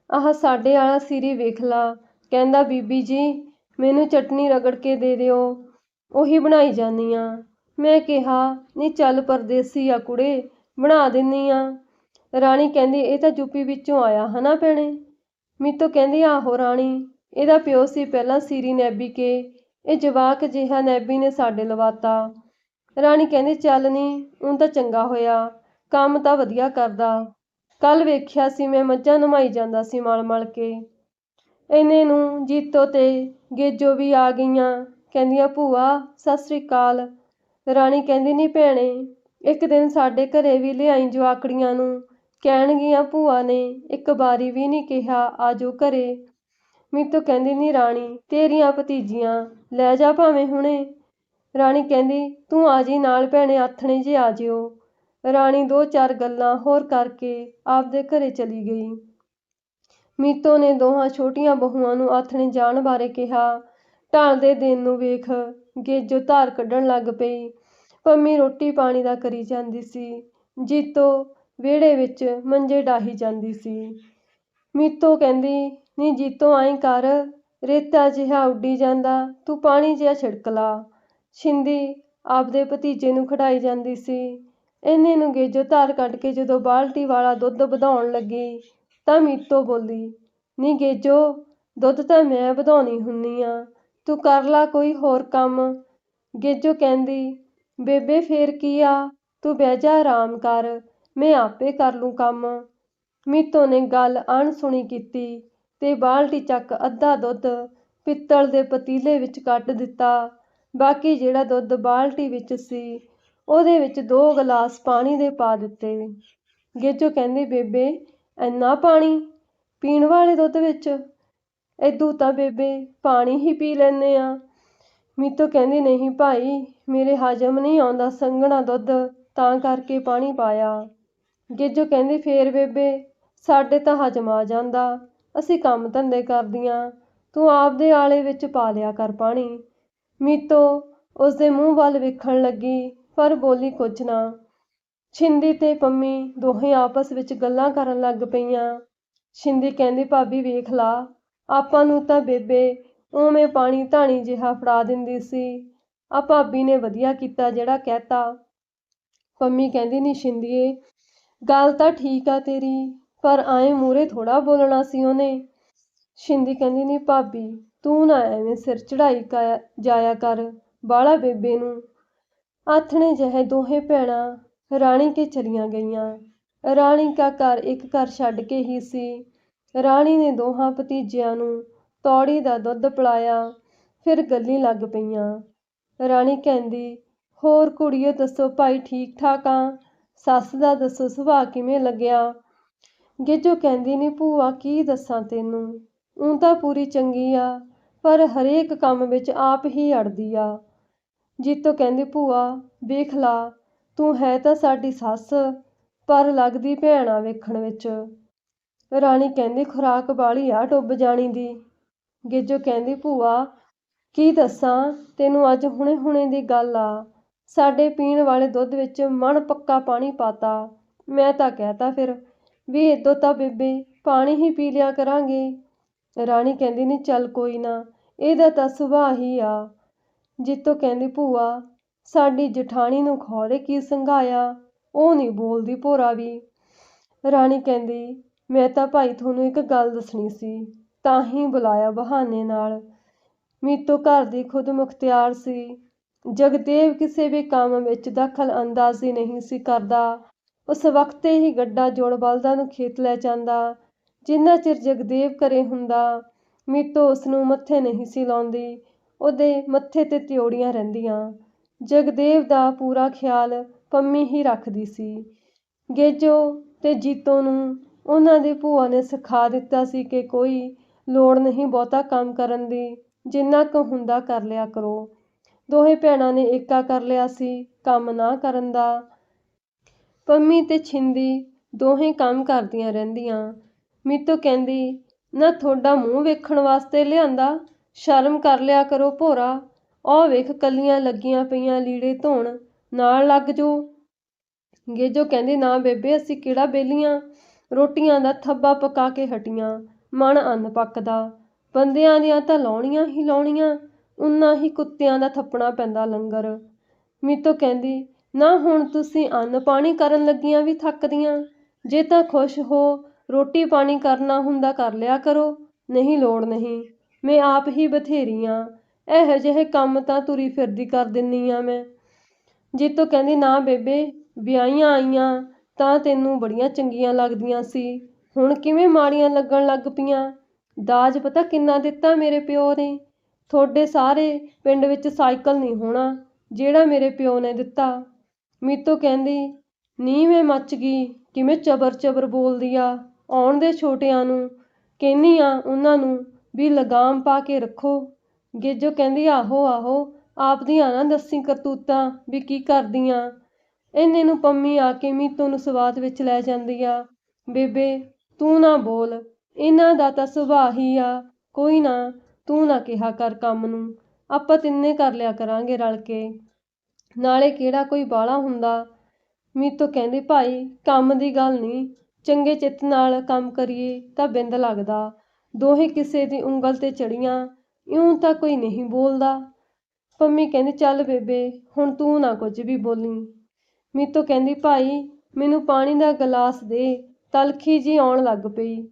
ਆਹ ਸਾਡੇ ਵਾਲਾ ਸਿਰੀ ਵੇਖ ਲਾ, ਕਹਿੰਦਾ ਬੀਬੀ ਜੀ। ਮੈਨੂੰ ਚਟਨੀ ਰਗੜ ਕੇ ਦੇ ਦਿਓ। ਉਹੀ ਬਣਾਈ ਜਾਨੀ ਆ। ਮੈਂ ਕਿਹਾ ਨਹੀਂ ਚੱਲ ਪਰਦੇਸੀ ਆ ਕੁੜੇ, ਬਣਾ ਦਿੰਨੀ ਆ। ਰਾਣੀ ਕਹਿੰਦੀ, ਇਹ ਤਾਂ ਯੂਪੀ ਵਿੱਚੋਂ ਆਇਆ ਹਨਾ ਭੈਣੇ? ਮੀਤੋ ਕਹਿੰਦੀ, ਆਹੋ ਰਾਣੀ, ਇਹਦਾ ਪਿਓ ਸੀ ਪਹਿਲਾਂ ਸੀਰੀ ਨੈਬੀ ਕੇ। ਇਹ ਜਵਾਕ ਜਿਹਾ ਨੈਬੀ ਨੇ ਸਾਡੇ ਲਵਾਤਾ। ਰਾਣੀ ਕਹਿੰਦੀ, ਚੱਲ ਨਹੀਂ ਉਹ ਤਾਂ ਚੰਗਾ ਹੋਇਆ। ਕੰਮ ਤਾਂ ਵਧੀਆ ਕਰਦਾ। ਕੱਲ ਵੇਖਿਆ ਸੀ ਮੈਂ, ਮੱਝਾਂ ਨਮਾਈ ਜਾਂਦਾ ਸੀ ਮਲ-ਮਲ ਕੇ। ਇੰਨੇ ਨੂੰ ਜੀਤੋ ਤੇ ਗੇਜੋ ਵੀ ਆ ਗਈਆਂ। ਕਹਿੰਦੀਆਂ, ਭੂਆ, ਸਤਿ ਸ੍ਰੀ ਅਕਾਲ। ਰਾਣੀ ਕਹਿੰਦੀ ਨੀ ਭੈਣੇ, ਇੱਕ ਦਿਨ ਸਾਡੇ ਘਰੇ ਵੀ ਲਿਆਈ ਜਵਾਕੜੀਆਂ ਨੂੰ। ਕਹਿਣਗੀਆਂ, ਭੂਆ ਨੇ ਇੱਕ ਵਾਰੀ ਵੀ ਨਹੀਂ ਕਿਹਾ, ਆਜੋ ਘਰੇ। ਮੀਤੋ ਕਹਿੰਦੀ ਨੀ ਰਾਣੀ, ਤੇਰੀਆਂ ਭਤੀਜੀਆਂ, ਲੈ ਜਾ ਭਾਵੇਂ ਹੁਣੇ। ਰਾਣੀ ਕਹਿੰਦੀ, ਤੂੰ ਆ ਜੀ ਨਾਲ ਭੈਣੇ, ਆਥਣੇ ਜੇ ਆ ਜਿਓ। ਰਾਣੀ ਦੋ ਚਾਰ ਗੱਲਾਂ ਹੋਰ ਕਰਕੇ ਆਪਦੇ ਘਰੇ ਚਲੀ ਗਈ। ਮੀਤੋ ਨੇ ਦੋਹਾਂ ਛੋਟੀਆਂ ਬਹੂਆਂ ਨੂੰ ਆਥਣੇ ਜਾਣ ਬਾਰੇ ਕਿਹਾ। ਢਲਦੇ ਦਿਨ ਨੂੰ ਵੇਖ ਗੇਜੋ ਧਾਰ ਕੱਢਣ ਲੱਗ ਪਈ। ਪੰਮੀ ਰੋਟੀ ਪਾਣੀ ਦਾ ਕਰੀ ਜਾਂਦੀ ਸੀ। ਜੀਤੋ ਵਿਹੜੇ ਵਿੱਚ ਮੰਜੇ ਡਾਹੀ ਜਾਂਦੀ ਸੀ। ਮੀਤੋ ਕਹਿੰਦੀ, ਨੀ ਜੀਤੋ ਐਂ ਕਰ। ਰੇਤਾ ਜਿਹਾ ਉੱਡੀ ਜਾਂਦਾ, ਤੂੰ ਪਾਣੀ ਜਿਹਾ ਛਿੜਕ ਲਾ। ਛਿੰਦੀ ਆਪਦੇ ਭਤੀਜੇ ਨੂੰ ਖਿਡਾਈ ਜਾਂਦੀ ਸੀ। ਇੰਨੇ ਨੂੰ ਗੇਜੋ ਧਾਰ ਕੱਢ ਕੇ ਜਦੋਂ ਬਾਲਟੀ ਵਾਲਾ ਦੁੱਧ ਵਧਾਉਣ ਲੱਗੀ ਤਾਂ ਮੀਤੋ ਬੋਲੀ, ਨੀ ਗੇਜੋ, ਦੁੱਧ ਤਾਂ ਮੈਂ ਵਧਾਉਣੀ ਹੁੰਨੀ ਆ, ਤੂੰ ਕਰ ਲਾ ਕੋਈ ਹੋਰ ਕੰਮ। ਗੇਜੋ ਕਹਿੰਦੀ, ਬੇਬੇ ਫੇਰ ਕੀ ਆ, ਤੂੰ ਬਹਿ ਜਾ ਆਰਾਮ ਕਰ, ਮੈਂ ਆਪੇ ਕਰ ਲੂੰ ਕੰਮ। ਮੀਤੋ ਨੇ ਗੱਲ ਅਣਸੁਣੀ ਕੀਤੀ ਤੇ ਬਾਲਟੀ ਚੱਕ ਅੱਧਾ ਦੁੱਧ ਪਿੱਤਲ ਦੇ ਪਤੀਲੇ ਵਿੱਚ ਕੱਢ ਦਿੱਤਾ। ਬਾਕੀ ਜਿਹੜਾ ਦੁੱਧ ਬਾਲਟੀ ਵਿੱਚ ਸੀ, ਉਹਦੇ ਵਿੱਚ ਦੋ ਗਲਾਸ ਪਾਣੀ ਦੇ ਪਾ ਦਿੱਤੇ। ਗੇਜੋ ਕਹਿੰਦੀ, ਬੇਬੇ ਇੰਨਾ ਪਾਣੀ ਪੀਣ ਵਾਲੇ ਦੁੱਧ ਵਿੱਚ, ਏਦੂ ਤਾਂ ਬੇਬੇ ਪਾਣੀ ਹੀ ਪੀ ਲੈਂਦੇ ਹਾਂ। ਮੀਤੋ ਕਹਿੰਦੀ, ਨਹੀਂ ਭਾਈ, ਮੇਰੇ ਹਜਮ ਨਹੀਂ ਆਉਂਦਾ ਸੰਘਣਾ ਦੁੱਧ, ਤਾਂ ਕਰਕੇ ਪਾਣੀ ਪਾਇਆ। ਗੇਜੋ ਕਹਿੰਦੀ, ਫੇਰ ਬੇਬੇ, ਸਾਡੇ ਤਾਂ ਹਜਮ ਆ ਜਾਂਦਾ। ਅਸੀਂ ਕੰਮ ਧੰਦੇ ਕਰਦੀਆਂ ਤੂੰ ਆਪਦੇ ਆਲੇ ਵਿੱਚ ਪਾ ਲਿਆ ਕਰ ਪਾਣੀ। ਮੀਤੋ ਉਸਦੇ ਮੂੰਹ ਵੱਲ ਵੇਖਣ ਲੱਗੀ, ਪਰ ਬੋਲੀ ਕੁਝ ਨਾ। ਛਿੰਦੀ ਤੇ ਪੰਮੀ ਦੋਹੇ ਆਪਸ ਵਿੱਚ ਗੱਲਾਂ ਕਰਨ ਲੱਗ ਪਈਆਂ। ਛਿੰਦੀ ਕਹਿੰਦੀ, ਭਾਬੀ, ਵੇਖ ਲਾ, ਆਪਾਂ ਨੂੰ ਤਾਂ ਬੇਬੇ ਉਵੇਂ ਪਾਣੀ ਧਾਣੀ ਜਿਹਾ ਫੜਾ ਦਿੰਦੀ ਸੀ। ਆ ਭਾਬੀ ਨੇ ਵਧੀਆ ਕੀਤਾ ਜਿਹੜਾ ਕਹਿਤਾ। ਪੰਮੀ ਕਹਿੰਦੀ ਨਹੀਂ ਛਿੰਦੀਏ, ਗੱਲ ਤਾਂ ਠੀਕ ਆ ਤੇਰੀ, ਪਰ ਆਏ ਮੂਰੇ ਥੋੜਾ ਬੋਲਣਾ ਸੀ ਉਹਨੇ। ਛਿੰਦੀ ਕਹਿੰਦੀ ਨਹੀਂ ਭਾਬੀ, ਤੂੰ ਨਾ ਐਵੇਂ ਸਿਰ ਚੜਾਈ ਜਾਇਆ ਕਰ ਬਾਲਾ ਬੇਬੇ ਨੂੰ। ਆਥਣੇ ਜਿਹੇ ਦੋਹੇ ਭੈਣਾਂ ਰਾਣੀ ਕੇ ਚਲੀਆਂ ਗਈਆਂ। ਰਾਣੀ ਕਾ ਘਰ ਇੱਕ ਘਰ ਛੱਡ ਕੇ ਹੀ ਸੀ। ਰਾਣੀ ਨੇ ਦੋਹਾਂ ਭਤੀਜਿਆਂ ਨੂੰ ਤੌੜੀ ਦਾ ਦੁੱਧ ਪਿਲਾਇਆ, ਫਿਰ ਗੱਲੀ ਲੱਗ ਪਈਆਂ। ਰਾਣੀ ਕਹਿੰਦੀ, ਹੋਰ ਕੁੜੀਏ ਦੱਸੋ, ਭਾਈ ਠੀਕ ਠਾਕ ਆ? ਸੱਸ ਦਾ ਦੱਸੋ ਸੁਭਾਅ ਕਿਵੇਂ ਲੱਗਿਆ? ਗੇਜੋ ਕਹਿੰਦੀ ਨਹੀਂ ਭੂਆ, ਕੀ ਦੱਸਾਂ ਤੈਨੂੰ? ਊਂ ਤਾਂ ਪੂਰੀ ਚੰਗੀ ਆ, ਪਰ ਹਰੇਕ ਕੰਮ ਵਿੱਚ ਆਪ ਹੀ ਅੜਦੀ ਆ। ਜੀਤੋ ਕਹਿੰਦੀ, ਭੂਆ, ਵੇਖ ਲਾ ਤੂੰ ਹੈ ਤਾਂ ਸਾਡੀ ਸੱਸ, ਪਰ ਲੱਗਦੀ ਭੈਣ ਆ ਵੇਖਣ ਵਿੱਚ। ਰਾਣੀ ਕਹਿੰਦੀ, ਖੁਰਾਕ ਵਾਲੀ ਆ ਡੁੱਬ ਜਾਣੀ ਦੀ। ਗਿੱਜੋ ਕਹਿੰਦੀ, ਭੂਆ, ਕੀ ਦੱਸਾਂ? ਤੈਨੂੰ ਅੱਜ ਹੁਣੇ ਹੁਣੇ ਦੀ ਗੱਲ ਆ। ਸਾਡੇ ਪੀਣ ਵਾਲੇ ਦੁੱਧ ਵਿੱਚ ਮਣ ਪੱਕਾ ਪਾਣੀ ਪਾਤਾ। ਮੈਂ ਤਾਂ ਕਹਿਤਾ ਫਿਰ, ਵੀ ਇਦੋਂ ਤਾਂ ਬੇਬੇ, ਪਾਣੀ ਹੀ ਪੀ ਲਿਆ ਕਰਾਂਗੇ। ਰਾਣੀ ਕਹਿੰਦੀ, ਨਹੀਂ, ਚੱਲ ਕੋਈ ਨਾ, ਇਹਦਾ ਤਾਂ ਸੁਭਾਅ ਹੀ ਆ। ਜਿੱਤੋ ਕਹਿੰਦੀ, ਭੂਆ ਸਾਡੀ ਜਠਾਣੀ ਨੂੰ ਖੌਰੇ ਕੀ ਸੰਘਾਇਆ? ਉਹ ਨਹੀਂ ਬੋਲਦੀ ਭੋਰਾ ਵੀ। ਰਾਣੀ ਕਹਿੰਦੀ, ਮੈਂ ਤਾਂ ਭਾਈ ਤੁਹਾਨੂੰ ਇੱਕ ਗੱਲ ਦੱਸਣੀ ਸੀ। ਤਾਂ ਹੀ ਬੁਲਾਇਆ ਬਹਾਨੇ ਨਾਲ। ਮੀਤੋ ਘਰ ਦੀ ਖੁਦ ਮੁਖਤਿਆਰ ਸੀ। ਜਗਦੇਵ ਕਿਸੇ ਵੀ ਕੰਮ ਵਿੱਚ ਦਖਲ ਅੰਦਾਜ਼ੀ ਨਹੀਂ ਸੀ ਕਰਦਾ। ਉਸ ਵਕਤੇ ਹੀ ਗੱਡਾ ਜੋੜ ਬਲਦਾਂ ਨੂੰ ਖੇਤ ਲੈ ਜਾਂਦਾ। ਜਿੰਨਾ ਚਿਰ ਜਗਦੇਵ ਕਰੇ ਹੁੰਦਾ, ਮੀਤੋ ਉਸ ਨੂੰ ਮੱਥੇ ਨਹੀਂ ਸੀ ਲਾਉਂਦੀ। ਉਹਦੇ ਮੱਥੇ ਤੇ ਤਿਉੜੀਆਂ ਰਹਿੰਦੀਆਂ। ਜਗਦੇਵ ਦਾ ਪੂਰਾ ਖਿਆਲ ਪੰਮੀ ਹੀ ਰੱਖਦੀ ਸੀ। ਗੇਜੋ ਤੇ ਜੀਤੋ ਨੂੰ ਉਹਨਾਂ ਦੀ ਭੂਆ ਨੇ ਸਿਖਾ ਦਿੱਤਾ ਸੀ ਕਿ ਕੋਈ ਲੋੜ ਨਹੀਂ ਬਹੁਤਾ ਕੰਮ ਕਰਨ ਦੀ, ਜਿੰਨਾ ਕੁ ਹੁੰਦਾ ਕਰ ਲਿਆ ਕਰੋ। ਦੋਹੇ ਭੈਣਾਂ ਨੇ ਏਕਾ ਕਰ ਲਿਆ ਸੀ, ਕੰਮ ਨਾ ਕਰਨ ਦਾ। ਪੰਮੀ ਤੇ ਛਿੰਦੀ ਦੋਹੇ ਕੰਮ ਕਰਦੀਆਂ ਰਹਿੰਦੀਆਂ। ਮੀਤੋ ਕਹਿੰਦੀ, ਨਾ ਤੁਹਾਡਾ ਮੂੰਹ ਵੇਖਣ ਵਾਸਤੇ ਲਿਆਂਦਾ, ਸ਼ਰਮ ਕਰ ਲਿਆ ਕਰੋ ਭੋਰਾ। ਉਹ ਵੇਖ ਕੱਲੀਆਂ ਲੱਗੀਆਂ ਪਈਆਂ ਲੀੜੇ ਧੋਣ, ਨਾਲ ਲੱਗ ਜੋ। ਗੇਜੋ ਕਹਿੰਦੀ, ਨਾ ਬੇਬੇ, ਅਸੀਂ ਕਿਹੜਾ ਬੇਲੀਆਂ? ਰੋਟੀਆਂ ਦਾ ਥੱਬਾ ਪਕਾ ਕੇ ਹਟੀਆਂ ਮਨ ਅੰਨ ਪੱਕਦਾ। ਬੰਦਿਆਂ ਦੀਆਂ ਤਾਂ ਲਾਉਣੀਆਂ ਹੀ ਲਾਉਣੀਆਂ ਉਨਾ ਹੀ ਕੁੱਤਿਆਂ ਦਾ ਥੱਪਣਾ ਪੈਂਦਾ ਲੰਗਰ। ਮੀਤੋ ਕਹਿੰਦੀ, ਨਾ ਹੁਣ ਤੁਸੀਂ ਅੰਨ ਪਾਣੀ ਕਰਨ ਲੱਗੀਆਂ ਵੀ ਥੱਕਦੀਆਂ। ਜੇ ਤਾਂ ਖੁਸ਼ ਹੋ, ਰੋਟੀ ਪਾਣੀ ਕਰਨਾ ਹੁੰਦਾ ਕਰ ਲਿਆ ਕਰੋ, ਨਹੀਂ ਲੋੜ ਨਹੀਂ। ਮੈਂ ਆਪ ਹੀ ਬਥੇਰੀ ਆਂ। ਇਹੋ ਜਿਹੇ ਕੰਮ ਤਾਂ ਤੁਰੀ ਫਿਰਦੀ ਕਰ ਦਿੰਨੀ ਆ ਮੈਂ। ਜੀਤੋ ਕਹਿੰਦੀ, ਨਾ ਬੇਬੇ, ਵਿਆਹੀਆਂ ਆਈਆਂ ਤਾਂ ਤੈਨੂੰ ਬੜੀਆਂ ਚੰਗੀਆਂ ਲੱਗਦੀਆਂ ਸੀ। ਹੁਣ ਕਿਵੇਂ ਮਾੜੀਆਂ ਲੱਗਣ ਲੱਗ ਪਈਆਂ? ਦਾਜ ਪਤਾ ਕਿੰਨਾ ਦਿੱਤਾ ਮੇਰੇ ਪਿਓ ਨੇ? ਤੁਹਾਡੇ ਸਾਰੇ ਪਿੰਡ ਵਿੱਚ ਸਾਈਕਲ ਨਹੀਂ ਹੋਣਾ, ਜਿਹੜਾ ਮੇਰੇ ਪਿਓ ਨੇ ਦਿੱਤਾ। ਮੀਤੋ ਕਹਿੰਦੀ ਨੀ ਮੈਂ ਮੱਚ ਗਈ, ਕਿਵੇਂ ਚਬਰ ਚਬਰ ਬੋਲਦੀ ਆ? ਆਉਣ ਦੇ ਛੋਟਿਆਂ ਨੂੰ ਕਹਿੰਨੀ ਆ, ਉਹਨਾਂ ਨੂੰ ਵੀ ਲਗਾਮ ਪਾ ਕੇ ਰੱਖੋ। ਗੇਜੋ ਕਹਿੰਦੀ, ਆਹੋ ਆਹੋ ਆਪਦੀਆਂ ਨਾ ਦੱਸੀ ਕਰਤੂਤਾਂ ਵੀ ਕੀ ਕਰਦੀਆਂ। ਇੰਨੇ ਨੂੰ ਪੰਮੀ ਆ ਕੇ ਮੀਤੋ ਨੂੰ ਸਵਾਦ ਵਿੱਚ ਲੈ ਜਾਂਦੀ ਆ। ਬੇਬੇ, ਤੂੰ ਨਾ ਬੋਲ, ਇਹਨਾਂ ਦਾ ਤਾਂ ਸੁਭਾਅ ਹੀ ਆ। ਕੋਈ ਨਾ, ਤੂੰ ਨਾ ਕਿਹਾ ਕਰ ਕੰਮ ਨੂੰ। ਆਪਾਂ ਤਿੰਨੇ ਕਰ ਲਿਆ ਕਰਾਂਗੇ ਰਲ ਕੇ। ਨਾਲੇ ਕਿਹੜਾ ਕੋਈ ਬਾਹਲਾ ਹੁੰਦਾ? ਮੀਤੋ ਕਹਿੰਦੀ, ਭਾਈ, ਕੰਮ ਦੀ ਗੱਲ ਨਹੀਂ। ਚੰਗੇ ਚਿੱਤ ਨਾਲ ਕੰਮ ਕਰੀਏ ਤਾਂ ਬਿੰਦ ਲੱਗਦਾ। ਦੋਹੇ ਕਿਸੇ ਦੀ ਉਂਗਲ ਤੇ ਚੜੀਆਂ ਇਉਂ ਤਾਂ ਕੋਈ ਨਹੀਂ ਬੋਲਦਾ। ਪੰਮੀ ਕਹਿੰਦੀ, ਚੱਲ ਬੇਬੇ, ਹੁਣ ਤੂੰ ਨਾ ਕੁਝ ਵੀ ਬੋਲੀ। ਮੀਤੋ ਕਹਿੰਦੀ, ਭਾਈ, ਮੈਨੂੰ ਪਾਣੀ ਦਾ ਗਲਾਸ ਦੇ। ਤਲਖੀ ਜੀ ਆਉਣ ਲੱਗ ਪਈ।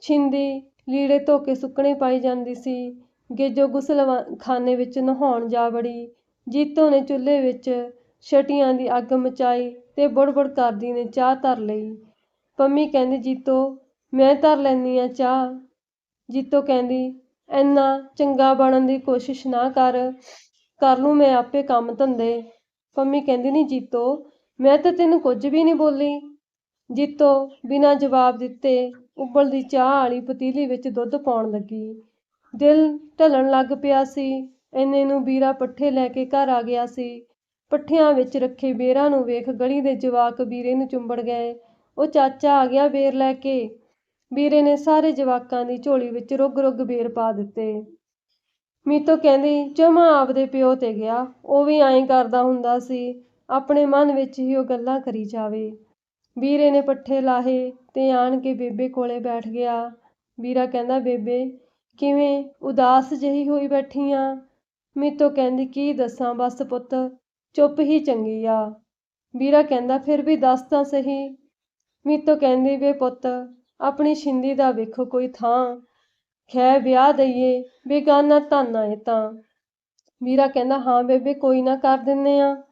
ਛਿੰਦੀ ਲੀੜੇ ਧੋ ਕੇ ਸੁੱਕਣੇ ਪਾਈ ਜਾਂਦੀ ਸੀ। ਗੇਜੋ ਗੁਸਲਖਾਨੇ ਵਿੱਚ ਨਹਾਉਣ ਜਾ ਵੜੀ। ਜੀਤੋ ਨੇ ਚੁੱਲ੍ਹੇ ਵਿੱਚ ਛਟੀਆਂ ਦੀ ਅੱਗ ਮਚਾਈ ਤੇ ਬੁੜ-ਬੁੜ ਕਰਦੀ ਨੇ ਚਾਹ ਧਰ ਲਈ। ਪੰਮੀ ਕਹਿੰਦੀ, ਜੀਤੋ, ਮੈਂ ਧਰ ਲੈਂਦੀ ਆ ਚਾਹ। ਜੀਤੋ ਕਹਿੰਦੀ ਇੰਨਾ ਚੰਗਾ ਬਣਨ ਦੀ ਕੋਸ਼ਿਸ਼ ਨਾ ਕਰ ਕਰ ਲੂੰ ਮੈਂ ਆਪੇ ਕੰਮ ਧੰਦੇ। ਪੰਮੀ ਕਹਿੰਦੀ, ਨਹੀਂ ਜੀਤੋ, ਮੈਂ ਤਾਂ ਤੈਨੂੰ ਕੁਝ ਵੀ ਨਹੀਂ ਬੋਲੀ। ਜੀਤੋ ਬਿਨਾਂ ਜਵਾਬ ਦਿੱਤੇ ਉਬਲਦੀ ਚਾਹ ਵਾਲੀ ਪਤੀਲੀ ਵਿੱਚ ਦੁੱਧ ਪਾਉਣ ਲੱਗੀ। ਦਿਲ ਢਲਣ ਲੱਗ ਪਿਆ ਸੀ। ਇੰਨੇ ਨੂੰ ਵੀਰਾ ਪੱਠੇ ਲੈ ਕੇ ਘਰ ਆ ਗਿਆ ਸੀ। ਪੱਠਿਆਂ ਵਿੱਚ ਰੱਖੇ ਬੇਰਾਂ ਨੂੰ ਵੇਖ ਗਲੀ ਦੇ ਜਵਾਕ ਵੀਰੇ ਨੂੰ ਚੁੰਬੜ ਗਏ। ਉਹ ਚਾਚਾ ਆ ਗਿਆ ਬੇਰ ਲੈ ਕੇ। ਵੀਰੇ ਨੇ ਸਾਰੇ ਜਵਾਕਾਂ ਦੀ ਝੋਲੀ ਵਿੱਚ ਰੁੱਗ-ਰੁੱਗ ਬੇਰ ਪਾ ਦਿੱਤੇ। ਮੀਤੋ ਕਹਿੰਦੀ, ਜਮਾ ਆਪਦੇ ਪਿਓ ਤੇ ਗਿਆ। ਉਹ ਵੀ ਐਂ ਕਰਦਾ ਹੁੰਦਾ ਸੀ, ਆਪਣੇ ਮਨ ਵਿੱਚ ਹੀ ਉਹ ਗੱਲਾਂ ਕਰੀ ਜਾਵੇ। ਵੀਰੇ ਨੇ ਪੱਠੇ ਲਾਹੇ ਤੇ ਆਣ ਕੇ ਬੇਬੇ ਕੋਲੇ ਬੈਠ ਗਿਆ। ਵੀਰਾ ਕਹਿੰਦਾ, ਬੇਬੇ, ਕਿਵੇਂ ਉਦਾਸ ਜਿਹੀ ਹੋਈ ਬੈਠੀ ਆ? ਮੀਤੋ ਕਹਿੰਦੀ, ਕੀ ਦੱਸਾਂ ਬਸ ਪੁੱਤ, ਚੁੱਪ ਹੀ ਚੰਗੀ ਆ। ਵੀਰਾ ਕਹਿੰਦਾ, ਫਿਰ ਵੀ ਦੱਸ ਤਾਂ ਸਹੀ। ਮੀਤੋ ਕਹਿੰਦੀ, ਵੇ ਪੁੱਤ ਆਪਣੀ ਛਿੰਦੀ ਦਾ ਵੇਖੋ ਕੋਈ ਥਾਂ। ਖੈ ਵਿਆਹ ਦਈਏ, ਬੇਗਾਨਾ ਧਾਨਾ ਏ ਤਾਂ। ਵੀਰਾ ਕਹਿੰਦਾ, ਹਾਂ ਬੇਬੇ, ਕੋਈ ਨਾ ਕਰ ਦਿੰਨੇ ਆ।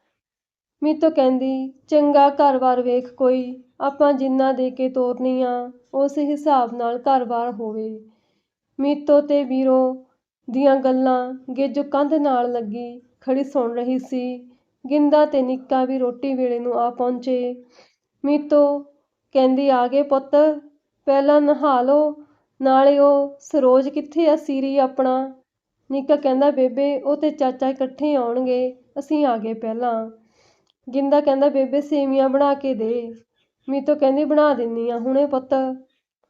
ਮੀਤੋ ਕਹਿੰਦੀ, ਚੰਗਾ ਘਰ-ਬਾਰ ਵੇਖ ਕੋਈ, ਆਪਾਂ ਜਿੰਨਾ ਦੇ ਕੇ ਤੋਰਨੀ ਆ, ਉਸ ਹਿਸਾਬ ਨਾਲ ਘਰ-ਬਾਰ ਹੋਵੇ। ਮੀਤੋ ਤੇ ਵੀਰੋ ਦੀਆਂ ਗੱਲਾਂ ਗੇਜੋ ਕੰਧ ਨਾਲ ਲੱਗੀ ਖੜੀ ਸੁਣ ਰਹੀ ਸੀ। ਗਿੰਦਾ ਤੇ ਨਿੱਕਾ ਵੀ ਰੋਟੀ ਵੇਲੇ ਨੂੰ ਆ ਪਹੁੰਚੇ। ਮੀਤੋ ਕਹਿੰਦੀ, ਆ ਗਏ ਪੁੱਤ। ਪਹਿਲਾਂ ਨਹਾ ਲਓ, ਨਾਲੇ ਉਹ ਸਰੋਜ ਕਿੱਥੇ ਆ ਸੀਰੀ ਆਪਣਾ? ਨਿੱਕਾ ਕਹਿੰਦਾ, ਬੇਬੇ, ਉਹ ਤੇ ਚਾਚਾ ਇਕੱਠੇ ਆਉਣਗੇ, ਅਸੀਂ ਆ ਗਏ ਪਹਿਲਾਂ। ਗਿੰਦਾ ਕਹਿੰਦਾ, ਬੇਬੇ, ਸੇਵੀਆਂ ਬਣਾ ਕੇ ਦੇ। ਮੀਤੋ ਕਹਿੰਦੀ, ਬਣਾ ਦਿੰਨੀ ਆ, ਹੁਣੇ ਪੁੱਤ।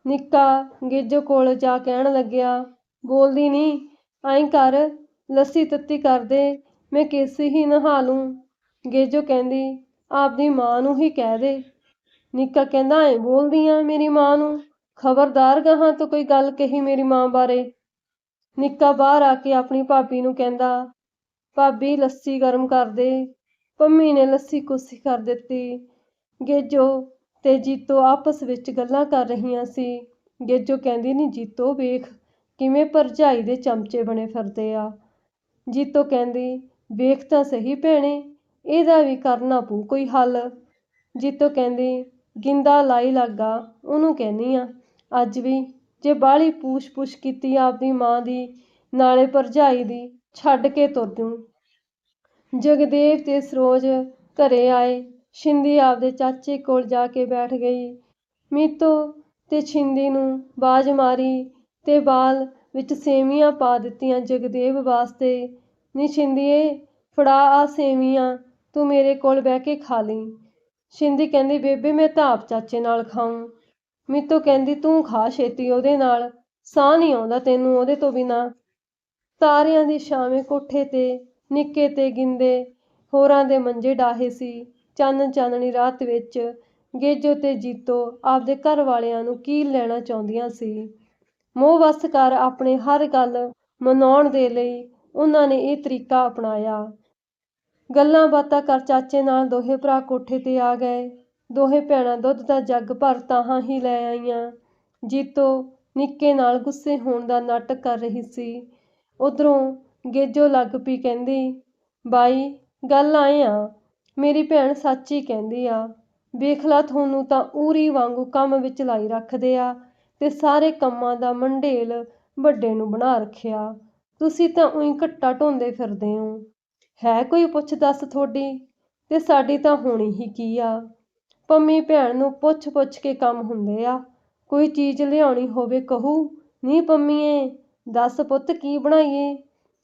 ਨਿੱਕਾ ਗੇਜੋ ਕੋਲ ਜਾ ਕਹਿਣ ਲੱਗਿਆ, ਬੋਲਦੀ ਨਹੀਂ ਐਂ ਕਰ, ਲੱਸੀ ਤੱਤੀ ਕਰ ਦੇ, ਮੈਂ ਕੇਸੀ ਹੀ ਨਹਾ ਲੂੰ। ਗੇਜੋ ਕਹਿੰਦੀ, ਆਪਦੀ ਮਾਂ ਨੂੰ ਹੀ ਕਹਿ ਦੇ। ਨਿੱਕਾ ਕਹਿੰਦਾ, ਐਂ ਬੋਲਦੀ ਆ ਮੇਰੀ ਮਾਂ ਨੂੰ? ਖਬਰਦਾਰ ਗਾਹਾਂ ਤੋਂ ਕੋਈ ਗੱਲ ਕਹੀ ਮੇਰੀ ਮਾਂ ਬਾਰੇ? ਨਿੱਕਾ ਬਾਹਰ ਆ ਕੇ ਆਪਣੀ ਭਾਬੀ ਨੂੰ ਕਹਿੰਦਾ, ਭਾਬੀ, ਲੱਸੀ ਗਰਮ ਕਰ ਦੇ। ਪੰਮੀ ਨੇ ਲੱਸੀ ਕੁੱਸੀ ਕਰ ਦਿੱਤੀ। ਗੇਜੋ ਤੇ ਜੀਤੋ ਆਪਸ ਵਿੱਚ ਗੱਲਾਂ ਕਰ ਰਹੀਆਂ ਸੀ। ਗੇਜੋ ਕਹਿੰਦੀ ਨਹੀਂ ਜੀਤੋ, ਵੇਖ ਕਿਵੇਂ ਭਰਜਾਈ ਦੇ ਚਮਚੇ ਬਣੇ ਫਿਰਦੇ ਆ। ਜੀਤੋ ਕਹਿੰਦੀ, ਵੇਖ ਤਾਂ ਸਹੀ ਭੈਣੇ, ਇਹਦਾ ਵੀ ਕਰਨਾ ਪਊ ਕੋਈ ਹੱਲ। ਜੀਤੋ ਕਹਿੰਦੀ ਗਿੰਦਾ ਲਾਈ ਲੱਗਾ, ਉਹਨੂੰ ਕਹਿੰਦੀ ਆ, ਅੱਜ ਵੀ ਜੇ ਬਾਹਲੀ ਪੂਛ ਪੂਛ ਕੀਤੀ ਆਪਦੀ ਮਾਂ ਦੀ, ਨਾਲੇ ਭਰਜਾਈ ਦੀ, ਛੱਡ ਕੇ ਤੁਰ ਜੂ। ਜਗਦੇਵ ਤੇ ਸਰੋਜ ਘਰੇ ਆਏ ਛਿੰਦੀ ਆਪਦੇ ਚਾਚੇ ਕੋਲ ਜਾ ਕੇ ਬੈਠ ਗਈ। ਮੀਤੋ ਤੇ ਛਿੰਦੀ ਨੂੰ ਬਾਜ਼ ਮਾਰੀ ਤੇ ਬਾਲ ਵਿੱਚ ਸੇਵੀਆਂ ਪਾ ਦਿੱਤੀਆਂ ਜਗਦੇਵ ਵਾਸਤੇ। ਨੀ ਛਿੰਦੀਏ ਫੜਾ ਆ ਸੇਵੀਆਂ, ਤੂੰ ਮੇਰੇ ਕੋਲ ਬਹਿ ਕੇ ਖਾ ਲਈ। ਸ਼ਿੰਦੀ ਕਹਿੰਦੀ, ਬੇਬੇ, ਮੈਂ ਤਾਂ ਆਪ ਚਾਚੇ ਨਾਲ ਖਾਊਂ। ਮੀਤੋ ਕਹਿੰਦੀ, ਤੂੰ ਖਾ ਛੇਤੀ ਉਹਦੇ ਨਾਲ। ਸਾਹ ਨਹੀਂ ਆਉਂਦਾ ਤੈਨੂੰ ਉਹਦੇ ਤੋਂ ਬਿਨਾਂ। ਤਾਰਿਆਂ ਦੀ ਛਾਵੇਂ ਕੋਠੇ ਤੇ, ਨਿੱਕੇ ਤੇ ਗਿੰਦੇ, ਹੋਰਾਂ ਦੇ ਮੰਜੇ ਡਾਹੇ ਸੀ। ਚੰਨ ਚਾਨਣੀ ਰਾਤ ਵਿੱਚ ਗੇਜੋ ਤੇ ਜੀਤੋ ਆਪਦੇ ਘਰ ਵਾਲਿਆਂ ਨੂੰ ਕੀ ਲੈਣਾ ਚਾਹੁੰਦੀਆਂ ਸੀ। ਮੋਹ ਵਸ ਕਰ ਆਪਣੇ ਹਰ ਗੱਲ ਮਨਾਉਣ ਦੇ ਲਈ ਉਹਨਾਂ ਨੇ ਇਹ ਤਰੀਕਾ ਅਪਣਾਇਆ। ਗੱਲਾਂ ਬਾਤਾਂ ਕਰ ਚਾਚੇ ਨਾਲ ਦੋਹੇ ਭਰਾ ਕੋਠੇ ਤੇ ਆ ਗਏ। ਦੋਹੇ ਭੈਣਾਂ ਦੁੱਧ ਦਾ ਜੱਗ ਭਰ ਤਾਹਾਂ ਹੀ ਲੈ ਆਈਆਂ। ਜੀਤੋ ਨਿੱਕੇ ਨਾਲ ਗੁੱਸੇ ਹੋਣ ਦਾ ਨਾਟਕ ਕਰ ਰਹੀ ਸੀ। ਉਧਰੋਂ ਗੇਜੋ ਲੱਗ ਪਈ ਕਹਿੰਦੀ, ਬਾਈ, ਗੱਲ ਆਏ ਆ। ਮੇਰੀ ਭੈਣ ਸੱਚ ਹੀ ਕਹਿੰਦੀ ਆ ਵੇਖ ਲਾ ਤੁਹਾਨੂੰ ਤਾਂ ਊਰੀ ਵਾਂਗੂ ਕੰਮ ਵਿੱਚ ਲਾਈ ਰੱਖਦੇ ਆ ਤੇ ਸਾਰੇ ਕੰਮਾਂ ਦਾ ਮੰਡੇਲ ਵੱਡੇ ਨੂੰ ਬਣਾ ਰੱਖਿਆ। ਤੁਸੀਂ ਤਾਂ ਉਹੀ ਘੱਟਾ ਢੋਂਦੇ ਫਿਰਦੇ ਹੋ। ਹੈ ਕੋਈ ਪੁੱਛ ਦੱਸ ਤੁਹਾਡੀ ਤੇ ਸਾਡੀ ਤਾਂ ਹੋਣੀ ਹੀ ਕੀ ਆ? ਪੰਮੀ ਭੈਣ ਨੂੰ ਪੁੱਛ ਪੁੱਛ ਕੇ ਕੰਮ ਹੁੰਦੇ ਆ। ਕੋਈ ਚੀਜ਼ ਲਿਆਉਣੀ ਹੋਵੇ ਕਹੂ? ਨੀ ਪੰਮੀਏ, ਦੱਸ ਪੁੱਤ ਕੀ ਬਣਾਈਏ?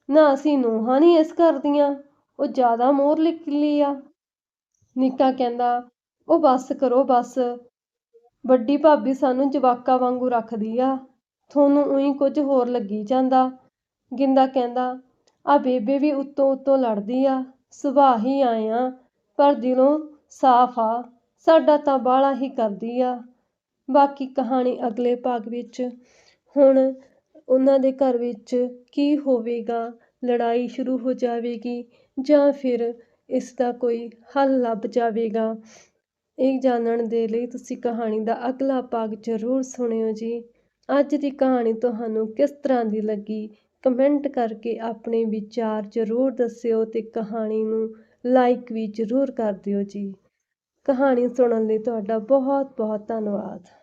ਨਾ ਅਸੀਂ ਨੂੰਹਾਂ ਨਹੀਂ ਇਸ ਘਰ ਦੀਆਂ, ਉਹ ਜ਼ਿਆਦਾ ਮੋਹਰ ਲਿਕਲੀ ਆ। ਨਿੱਕਾ ਕਹਿੰਦਾ, ਉਹ ਬਸ ਕਰੋ ਬਸ। ਵੱਡੀ ਭਾਬੀ ਸਾਨੂੰ ਜਵਾਕਾਂ ਵਾਂਗੂ ਰੱਖਦੀ ਆ। ਤੁਹਾਨੂੰ ਉਹੀ ਕੁਝ ਹੋਰ ਲੱਗੀ ਜਾਂਦਾ। ਗਿੰਦਾ ਕਹਿੰਦਾ ਆ ਬੇਬੇ ਵੀ ਉੱਤੋਂ ਉੱਤੋਂ ਲੜਦੀ ਆ, ਸੁਭਾਅ ਹੀ ਆਏ ਆ, ਪਰ ਦਿਲੋਂ ਸਾਫ਼ ਆ, ਸਾਡਾ ਤਾਂ ਬਾਹਲਾ ਹੀ ਕਰਦੀ ਆ। ਬਾਕੀ ਕਹਾਣੀ ਅਗਲੇ ਭਾਗ ਵਿੱਚ, ਹੁਣ ਉਹਨਾਂ ਦੇ ਘਰ ਵਿੱਚ ਕੀ ਹੋਵੇਗਾ, ਲੜਾਈ ਸ਼ੁਰੂ ਹੋ ਜਾਵੇਗੀ ਜਾਂ ਫਿਰ ਇਸ ਦਾ ਕੋਈ ਹੱਲ ਲੱਭ ਜਾਵੇਗਾ, ਇਹ ਜਾਣਨ ਦੇ ਲਈ ਤੁਸੀਂ ਕਹਾਣੀ ਦਾ ਅਗਲਾ ਭਾਗ ਜ਼ਰੂਰ ਸੁਣਿਓ ਜੀ। ਅੱਜ ਦੀ ਕਹਾਣੀ ਤੁਹਾਨੂੰ ਕਿਸ ਤਰ੍ਹਾਂ ਦੀ ਲੱਗੀ ਕਮੈਂਟ ਕਰਕੇ ਆਪਣੇ ਵਿਚਾਰ ਜ਼ਰੂਰ ਦੱਸਿਓ ਤੇ ਕਹਾਣੀ ਨੂੰ ਲਾਈਕ ਵੀ ਜ਼ਰੂਰ ਕਰ ਦਿਓ ਜੀ। ਕਹਾਣੀ ਸੁਣਨ ਲਈ ਤੁਹਾਡਾ ਬਹੁਤ ਬਹੁਤ ਧੰਨਵਾਦ।